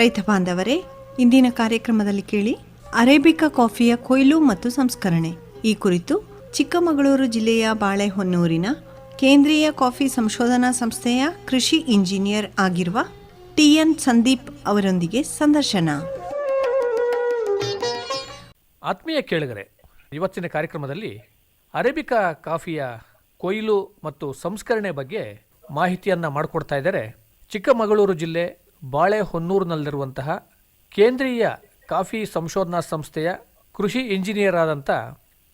ರೈತ ಬಾಂಧವರೇ, ಇಂದಿನ ಕಾರ್ಯಕ್ರಮದಲ್ಲಿ ಕೇಳಿ ಅರೇಬಿಕಾ ಕಾಫಿಯ ಕೊಯ್ಲು ಮತ್ತು ಸಂಸ್ಕರಣೆ. ಈ ಕುರಿತು ಚಿಕ್ಕಮಗಳೂರು ಜಿಲ್ಲೆಯ ಬಾಳೆಹೊನ್ನೂರಿನ ಕೇಂದ್ರೀಯ ಕಾಫಿ ಸಂಶೋಧನಾ ಸಂಸ್ಥೆಯ ಕೃಷಿ ಇಂಜಿನಿಯರ್ ಆಗಿರುವ ಟಿಎನ್ ಸಂದೀಪ್ ಅವರೊಂದಿಗೆ ಸಂದರ್ಶನ. ಆತ್ಮೀಯ ಕೇಳುಗರೆ, ಇವತ್ತಿನ ಕಾರ್ಯಕ್ರಮದಲ್ಲಿ ಅರೇಬಿಕಾ ಕಾಫಿಯ ಕೊಯ್ಲು ಮತ್ತು ಸಂಸ್ಕರಣೆ ಬಗ್ಗೆ ಮಾಹಿತಿಯನ್ನು ಮಾಡಿಕೊಡ್ತಾ ಇದ್ದಾರೆ ಚಿಕ್ಕಮಗಳೂರು ಜಿಲ್ಲೆ ಬಾಳೆಹೊನ್ನೂರಿನಲ್ಲಿರುವಂತಹ ಕೇಂದ್ರೀಯ ಕಾಫಿ ಸಂಶೋಧನಾ ಸಂಸ್ಥೆಯ ಕೃಷಿ ಇಂಜಿನಿಯರ್ ಆದಂಥ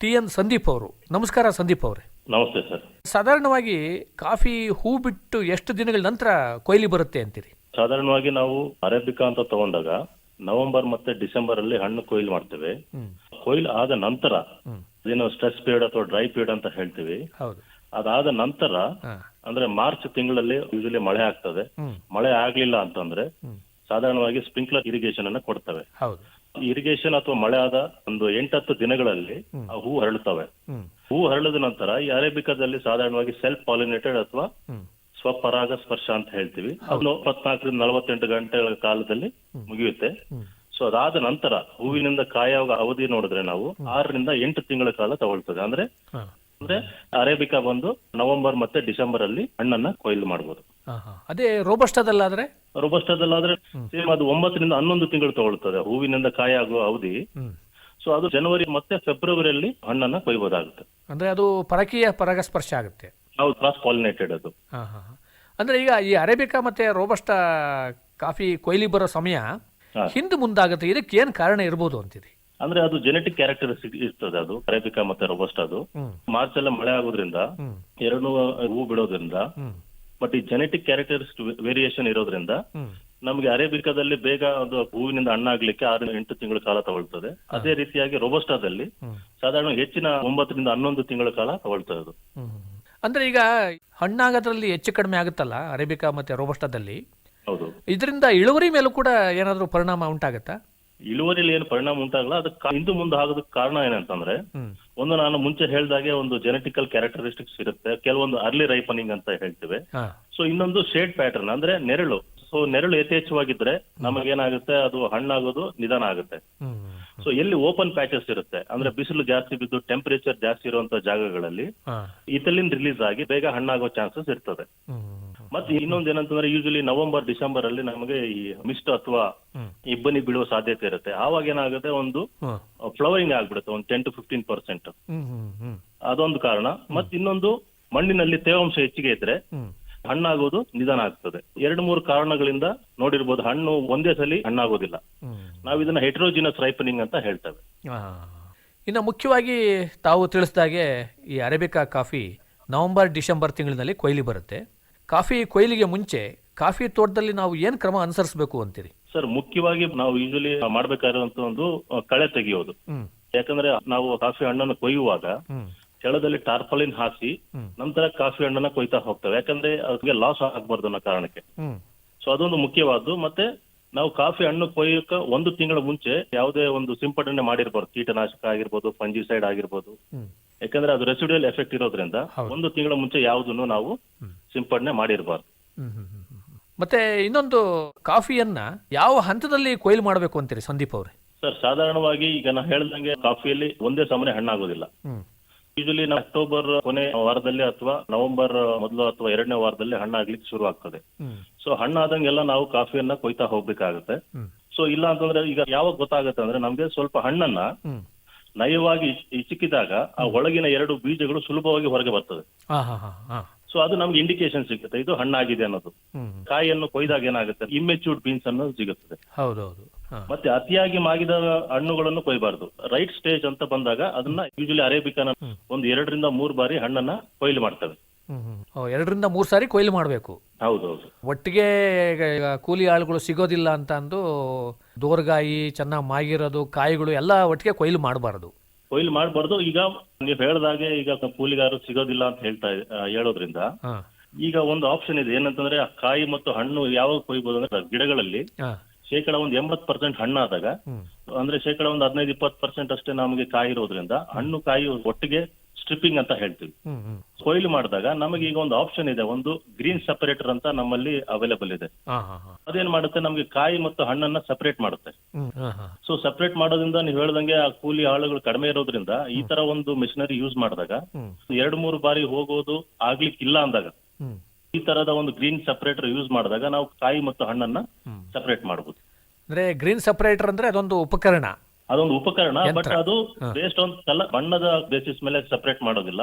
ಟಿ ಎನ್ ಸಂದೀಪ್ ಅವರು. ನಮಸ್ಕಾರ ಸಂದೀಪ್ ಅವರೇ. ನಮಸ್ತೆ ಸರ್. ಸಾಧಾರಣವಾಗಿ ಕಾಫಿ ಹೂ ಬಿಟ್ಟು ಎಷ್ಟು ದಿನಗಳ ನಂತರ ಕೊಯ್ಲಿ ಬರುತ್ತೆ ಅಂತೀರಿ? ಸಾಧಾರಣವಾಗಿ ನಾವು ಅರೇಬಿಕಾ ಅಂತ ತಗೊಂಡಾಗ ನವೆಂಬರ್ ಮತ್ತೆ ಡಿಸೆಂಬರ್ ಅಲ್ಲಿ ಹಣ್ಣು ಕೊಯ್ಲು ಮಾಡ್ತೇವೆ. ಕೊಯ್ಲು ಆದ ನಂತರ ಏನೋ ಸ್ಟ್ರೆಸ್ ಪೀರಿಯಡ್ ಅಥವಾ ಡ್ರೈ ಪೀರಿಯಡ್ ಅಂತ ಹೇಳ್ತೀವಿ. ಹೌದು. ಅದಾದ ನಂತರ ಅಂದ್ರೆ ಮಾರ್ಚ್ ತಿಂಗಳಲ್ಲಿ ಯೂಶಲಿ ಮಳೆ ಆಗ್ತದೆ. ಮಳೆ ಆಗ್ಲಿಲ್ಲ ಅಂತಂದ್ರೆ ಸಾಧಾರಣವಾಗಿ ಸ್ಪ್ರಿಂಕ್ಲರ್ ಇರಿಗೇಷನ್ ಅನ್ನ ಕೊಡ್ತವೆ. ಇರಿಗೇಷನ್ ಅಥವಾ ಮಳೆ ಆದ ಒಂದು ಎಂಟತ್ತು ದಿನಗಳಲ್ಲಿ ಆ ಹೂ ಹರಳುತ್ತವೆ ಹೂ ಹರಳಿದ ನಂತರ ಈ ಅರೇಬಿಕಾದಲ್ಲಿ ಸಾಧಾರಣವಾಗಿ ಸೆಲ್ಫ್ ಪಾಲಿನೇಟೆಡ್ ಅಥವಾ ಸ್ವಪರಾಗ ಸ್ಪರ್ಶ ಅಂತ ಹೇಳ್ತೀವಿ. ಅದು ಇಪ್ಪತ್ನಾಲ್ಕರಿಂದ ನಲವತ್ತೆಂಟು ಗಂಟೆಗಳ ಕಾಲದಲ್ಲಿ ಮುಗಿಯುತ್ತೆ. ಸೊ ಅದಾದ ನಂತರ ಹೂವಿನಿಂದ ಕಾಯುವ ಅವಧಿ ನೋಡಿದ್ರೆ ನಾವು ಆರರಿಂದ ಎಂಟು ತಿಂಗಳ ಕಾಲ ತಗೊಳ್ತದೆ. ಅಂದ್ರೆ ಅಂದ್ರೆ ಅರೇಬಿಕಾ ಬಂದು ನವೆಂಬರ್ ಮತ್ತೆ ಡಿಸೆಂಬರ್ ಅಲ್ಲಿ ಹಣ್ಣನ್ನ ಕೊಯ್ಲು ಮಾಡಬಹುದು ಅದೇ ರೋಬಸ್ಟಾದಲ್ಲಾದ್ರೆ? ರೋಬಸ್ಟದಲ್ಲಾದ್ರೆ ಸೇಮ್ ಅದು ಒಂಬತ್ತರಿಂದ ಹನ್ನೊಂದು ತಿಂಗಳು ತಗೊಳ್ತದೆ. ಹೂವಿನಿಂದ ಕಾಯಾಗುವ ಅವಧಿ. ಹ್ಞೂ ಸೊ ಅದು ಜನವರಿ ಮತ್ತೆ ಫೆಬ್ರವರಿಯಲ್ಲಿ ಹಣ್ಣನ್ನ ಕೊಯ್ಬೋದಾಗುತ್ತೆ. ಅಂದ್ರೆ ಅದು ಪರಕೀಯ ಪರಾಗಸ್ಪರ್ಶ ಆಗುತ್ತೆ. ಹೌದು ಕ್ರಾಸ್ ಪಾಲಿನೇಟೆಡ್ ಅದು. ಅಂದ್ರೆ ಈಗ ಈ ಅರೇಬಿಕಾ ಮತ್ತೆ ರೋಬಸ್ಟಾ ಕಾಫಿ ಕೊಯ್ಲಿ ಬರೋ ಸಮಯ. ಹಿಂದೆ ಮುಂದಾಗುತ್ತೆ. ಇದಕ್ಕೆ ಏನು ಕಾರಣ ಇರ್ಬೋದು ಅಂತೀರಿ? ಅಂದ್ರೆ ಅದು ಜೆನೆಟಿಕ್ ಕ್ಯಾರೆಕ್ಟರಿಸ್ಟಿಕ್ ಇರ್ತದೆ ಅದು. ಅರೇಬಿಕಾ ಮತ್ತೆ ರೋಬಸ್ಟ್ ಅದು. ಮಾರ್ಚ್ ಎಲ್ಲ ಮಳೆ ಆಗೋದ್ರಿಂದ. ಎರಡು ಹೂ ಬಿಡೋದ್ರಿಂದ ಬಟ್ ಈ ಜೆನೆಟಿಕ್ ಕ್ಯಾರೆಕ್ಟರಿಸ್ಟ್ ವೇರಿಯೇಷನ್ ಇರೋದ್ರಿಂದ ನಮ್ಗೆ ನಮಗೆ ಅರೇಬಿಕಾದಲ್ಲಿ ಬೇಗ ಅದು ಹೂವಿನಿಂದ ಹಣ್ಣಾಗ್ಲಿಕ್ಕೆ ಆರು ಎಂಟು ತಿಂಗಳ ಕಾಲ ತಗೊಳ್ತದೆ. ಅದೇ ರೀತಿಯಾಗಿ ರೋಬಸ್ಟಾದಲ್ಲಿ ಸಾಧಾರಣ ಹೆಚ್ಚಿನ ಒಂಬತ್ತರಿಂದ ಹನ್ನೊಂದು ತಿಂಗಳ ಕಾಲ ತಗೊಳ್ತದೆ ಅದು. ಅಂದ್ರೆ ಈಗ ಹಣ್ಣಾಗೋದ್ರಲ್ಲಿ ಹೆಚ್ಚು ಕಡಿಮೆ ಆಗುತ್ತಲ್ಲ ಅರೇಬಿಕಾ ಮತ್ತೆ ರೋಬಸ್ಟಾದಲ್ಲಿ ಹೌದು. ಇದರಿಂದ ಇಳುವರಿ ಮೇಲೂ ಕೂಡ ಏನಾದರೂ ಪರಿಣಾಮ ಉಂಟಾಗುತ್ತಾ? ಇಳುವರಿಯಲ್ಲಿ ಏನು ಪರಿಣಾಮ ಉಂಟಾಗಲ್ಲ ಅದಕ್ಕೆ ಹಿಂದೆ ಮುಂದೆ ಆಗೋದಕ್ಕೆ ಕಾರಣ ಏನಂತಂದ್ರೆ ಒಂದು ನಾನು ಮುಂಚೆ ಹೇಳ್ದಾಗೆ ಒಂದು ಜೆನೆಟಿಕಲ್ ಕ್ಯಾರೆಕ್ಟರಿಸ್ಟಿಕ್ಸ್ ಇರುತ್ತೆ ಕೆಲವೊಂದು ಅರ್ಲಿ ರೈಪನಿಂಗ್ ಅಂತ ಹೇಳ್ತೇವೆ. ಸೊ ಇನ್ನೊಂದು ಶೇಡ್ ಪ್ಯಾಟರ್ನ್ ಅಂದ್ರೆ ನೆರಳು. ಸೊ ನೆರಳು ಯಥೇಚ್ಛವಾಗಿದ್ರೆ ನಮಗೇನಾಗುತ್ತೆ? ಅದು ಹಣ್ಣಾಗೋದು ನಿಧಾನ ಆಗುತ್ತೆ. ಸೊ ಎಲ್ಲಿ ಓಪನ್ ಪ್ಯಾಚಸ್ ಇರುತ್ತೆ? ಅಂದ್ರೆ ಬಿಸಿಲು ಜಾಸ್ತಿ ಬಿದ್ದು ಟೆಂಪರೇಚರ್ ಜಾಸ್ತಿ ಇರುವಂತ ಜಾಗಗಳಲ್ಲಿ ಇತಲಿನ್ ಇಥಲಿನ್ ರಿಲೀಸ್ ಆಗಿ ಬೇಗ ಹಣ್ಣಾಗೋ ಚಾನ್ಸಸ್ ಇರ್ತದೆ. ಮತ್ತೆ ಇನ್ನೊಂದ್ ಏನಂತಂದ್ರೆ ಯೂಶಲಿ ನವೆಂಬರ್ ಡಿಸೆಂಬರ್ ಅಲ್ಲಿ ನಮಗೆ ಈ ಮಿಸ್ಟ್ ಅಥವಾ. ಇಬ್ಬನಿ ಬೀಳುವ ಸಾಧ್ಯತೆ ಇರುತ್ತೆ. ಆವಾಗ ಏನಾಗುತ್ತೆ? ಒಂದು ಫ್ಲವರಿಂಗ್ ಆಗ್ಬಿಡುತ್ತೆ ಒಂದು ಟೆನ್ ಟು ಫಿಫ್ಟೀನ್ ಪರ್ಸೆಂಟ್ ಅದೊಂದು ಕಾರಣ. ಮತ್ತೆ ಇನ್ನೊಂದು ಮಣ್ಣಿನಲ್ಲಿ ತೇವಾಂಶ ಹೆಚ್ಚಿಗೆ ಇದ್ರೆ ಹಣ್ಣಾಗೋದು ನಿಧಾನ ಆಗ್ತದೆ. ಎರಡು ಮೂರು ಕಾರಣಗಳಿಂದ ನೋಡಿರ್ಬೋದು ಹಣ್ಣು ಒಂದೇ ಸಲ ಹಣ್ಣಾಗೋದಿಲ್ಲ. ನಾವು ಇದನ್ನ ಹೆಟ್ರೋಜಿನಸ್ ರೈಪನಿಂಗ್ ಅಂತ ಹೇಳ್ತೇವೆ. ಇನ್ನು ಮುಖ್ಯವಾಗಿ ತಾವು ತಿಳಿಸಿದಾಗೆ ಈ ಅರೇಬಿಕಾ ಕಾಫಿ ನವೆಂಬರ್ ಡಿಸೆಂಬರ್ ತಿಂಗಳಿನಲ್ಲಿ ಕೊಯ್ಲಿ ಬರುತ್ತೆ. ಕಾಫಿ ಕೊಯ್ಲಿಗೆ ಮುಂಚೆ ಕಾಫಿ ತೋಟದಲ್ಲಿ ನಾವು ಏನು ಕ್ರಮ ಅನುಸರಿಸಬೇಕು ಅಂತೀರಿ? ಸರ್ ಮುಖ್ಯವಾಗಿ ನಾವು ಯೂಶಲಿ ಮಾಡಬೇಕಾದಂತ ಒಂದು ಕಳೆ ತೆಗೆಯೋದು. ಯಾಕಂದ್ರೆ ನಾವು ಕಾಫಿ ಹಣ್ಣನ್ನು ಕೊಯ್ಯುವಾಗ ಕೆಳದಲ್ಲಿ ಟಾರ್ಪಲಿನ್ ಹಾಕಿ ಹ್ಮ್. ನಂತರ ಕಾಫಿ ಹಣ್ಣನ್ನ ಕೊಯ್ತಾ ಹೋಗ್ತವೆ. ಯಾಕಂದ್ರೆ ಅದಕ್ಕೆ ಲಾಸ್ ಆಗ್ಬಾರ್ದು ಅನ್ನೋ ಕಾರಣಕ್ಕೆ. ಸೊ ಅದೊಂದು ಮುಖ್ಯವಾದ್ದು. ಮತ್ತೆ ನಾವು ಕಾಫಿ ಹಣ್ಣು ಕೊಯ್ಯಕ ಒಂದು ತಿಂಗಳ ಮುಂಚೆ ಯಾವುದೇ ಒಂದು ಸಿಂಪಡಣೆ ಮಾಡಿರ್ಬಾರ್ದು ಕೀಟನಾಶಕ ಆಗಿರ್ಬೋದು ಫಂಜಿಸೈಡ್ ಆಗಿರ್ಬೋದು. ಯಾಕಂದ್ರೆ ಅದು ರೆಸಿಡಿಯಲ್ ಎಫೆಕ್ಟ್ ಇರೋದ್ರಿಂದ ಒಂದು ತಿಂಗಳ ಮುಂಚೆ ಯಾವುದನ್ನು ನಾವು ಸಿಂಪಡಣೆ ಮಾಡಿರಬಾರ್ದು. ಮತ್ತೆ ಇನ್ನೊಂದು ಕಾಫಿಯನ್ನ ಯಾವ ಹಂತದಲ್ಲಿ ಕೊಯ್ಲು ಮಾಡಬೇಕು ಅಂತೀರಿ ಸಂದೀಪ್ ಅವ್ರೆ? ಸರ್ ಸಾಧಾರಣವಾಗಿ ಈಗ ನಾ ಹೇಳ್ದಂಗೆ ಕಾಫಿಯಲ್ಲಿ ಒಂದೇ ಸಮನೆ ಹಣ್ಣಾಗೋದಿಲ್ಲ. ಯೂಶಲಿ ನಾವು ಅಕ್ಟೋಬರ್ ಕೊನೆ ವಾರದಲ್ಲಿ ಅಥವಾ ನವೆಂಬರ್ ಮೊದಲು ಅಥವಾ ಎರಡನೇ ವಾರದಲ್ಲಿ ಹಣ್ಣಾಗ್ಲಿಕ್ಕೆ ಶುರು ಆಗ್ತದೆ. ಸೊ ಹಣ್ಣಾದಂಗೆಲ್ಲ ನಾವು ಕಾಫಿಯನ್ನ ಕೊಯ್ತಾ ಹೋಗ್ಬೇಕಾಗತ್ತೆ. ಸೊ ಇಲ್ಲ ಅಂತಂದ್ರೆ ಈಗ ಯಾವಾಗ ಗೊತ್ತಾಗುತ್ತೆ ಅಂದ್ರೆ ನಮ್ಗೆ ಸ್ವಲ್ಪ ಹಣ್ಣನ್ನ ನಯವಾಗಿ ಇಚಿಕಿದಾಗ ಆ ಒಳಗಿನ ಎರಡು ಬೀಜಗಳು ಸುಲಭವಾಗಿ ಹೊರಗೆ ಬರ್ತದೆ. ಸೊ ಅದು ನಮ್ಗೆ ಇಂಡಿಕೇಶನ್ ಸಿಗುತ್ತೆ. ಇದು ಹಣ್ಣಾಗಿದೆ ಅನ್ನೋದು. ಕಾಯಿಯನ್ನು ಕೊಯ್ದಾಗ ಏನಾಗುತ್ತೆ? ಇಮ್ಮೆಚ್ಯೂರ್ಡ್ ಬೀನ್ಸ್ ಅನ್ನೋದು ಸಿಗುತ್ತದೆ. ಹೌದೌದು. ಮತ್ತೆ ಅತಿಯಾಗಿ ಮಾಗಿದ ಹಣ್ಣುಗಳನ್ನು ಕೊಯ್ಬಾರ್ದು. ರೈಟ್ ಸ್ಟೇಜ್ ಅಂತ ಬಂದಾಗ ಅದನ್ನ ಯೂಶಲಿ ಅರೇಬಿಕಾನ ಒಂದು ಎರಡರಿಂದ ಮೂರು ಬಾರಿ ಹಣ್ಣನ್ನ ಕೊಯ್ಲು ಮಾಡ್ತವೆ. ಎರಡರಿಂದ ಮೂರು ಸಾರಿ ಕೊಯ್ಲು ಮಾಡಬೇಕು. ಹೌದೌದು ಒಟ್ಟಿಗೆ ಕೂಲಿ ಆಳುಗಳು ಸಿಗೋದಿಲ್ಲ ಅಂತ ಅಂದು ದೋರ್ಗಾಯಿ ಚೆನ್ನಾಗಿ ಮಾಗಿರೋದು ಕಾಯಿಗಳು ಎಲ್ಲ ಒಟ್ಟಿಗೆ ಕೊಯ್ಲು ಮಾಡಬಾರದು. ಕೊಯ್ಲು ಮಾಡಬಾರ್ದು. ಈಗ ನೀವು ಹೇಳ್ದಾಗೆ ಈಗ ಕೂಲಿಗಾರರು ಸಿಗೋದಿಲ್ಲ ಅಂತ ಹೇಳ್ತಾ ಹೇಳೋದ್ರಿಂದ ಈಗ ಒಂದು ಆಪ್ಷನ್ ಇದೆ. ಏನಂತಂದ್ರೆ ಕಾಯಿ ಮತ್ತು ಹಣ್ಣು ಯಾವಾಗ ಕೊಯ್ಬೋದು ಅಂದ್ರೆ ಗಿಡಗಳಲ್ಲಿ ಶೇಕಡ ಒಂದು ಎಂಬತ್ ಪರ್ಸೆಂಟ್ ಹಣ್ಣಾದಾಗ ಅಂದ್ರೆ ಶೇಕಡ ಒಂದು ಹದಿನೈದು ಇಪ್ಪತ್ ಪರ್ಸೆಂಟ್ ಅಷ್ಟೇ ನಮಗೆ ಕಾಯಿ ಇರೋದ್ರಿಂದ ಹಣ್ಣು ಕಾಯಿ ಒಟ್ಟಿಗೆ ಸ್ಟ್ರಿಪ್ಪಿಂಗ್ ಅಂತ ಹೇಳ್ತೀವಿ. ಕೊಯ್ಲು ಮಾಡಿದಾಗ ನಮಗೆ ಈಗ ಒಂದು ಆಪ್ಷನ್ ಇದೆ ಒಂದು ಗ್ರೀನ್ ಸಪರೇಟರ್ ಅಂತ ನಮ್ಮಲ್ಲಿ ಅವೈಲೇಬಲ್ ಇದೆ. ಅದೇನ್ ಮಾಡುತ್ತೆ? ನಮಗೆ ಕಾಯಿ ಮತ್ತು ಹಣ್ಣನ್ನ ಸಪರೇಟ್ ಮಾಡುತ್ತೆ. ಸೊ ಸಪರೇಟ್ ಮಾಡೋದ್ರಿಂದ ನೀವು ಹೇಳ್ದಂಗೆ ಆ ಕೂಲಿ ಆಳುಗಳು ಕಡಿಮೆ ಇರೋದ್ರಿಂದ ಈ ತರ ಒಂದು ಮಿಷನರಿ ಯೂಸ್ ಮಾಡಿದಾಗ ಎರಡು ಮೂರು ಬಾರಿ ಹೋಗೋದು ಆಗ್ಲಿಕ್ಕಿಲ್ಲ ಅಂದಾಗ ಈ ತರದ ಒಂದು ಗ್ರೀನ್ ಸಪರೇಟರ್ ಯೂಸ್ ಮಾಡಿದಾಗ ನಾವು ಕಾಯಿ ಮತ್ತು ಹಣ್ಣನ್ನ. ಸಪರೇಟ್ ಮಾಡಬಹುದು ಅಂದ್ರೆ ಗ್ರೀನ್ ಸಪರೇಟರ್ ಅಂದ್ರೆ ಅದೊಂದು ಉಪಕರಣ. ಅದೊಂದು ಉಪಕರಣ ಬಟ್ ಅದು. ಬೇಸ್ಡ್ ಆನ್ ಕಲ ಬಣ್ಣದ ಬೇಸಿಸ್ ಮೇಲೆ ಸಪರೇಟ್ ಮಾಡೋದಿಲ್ಲ.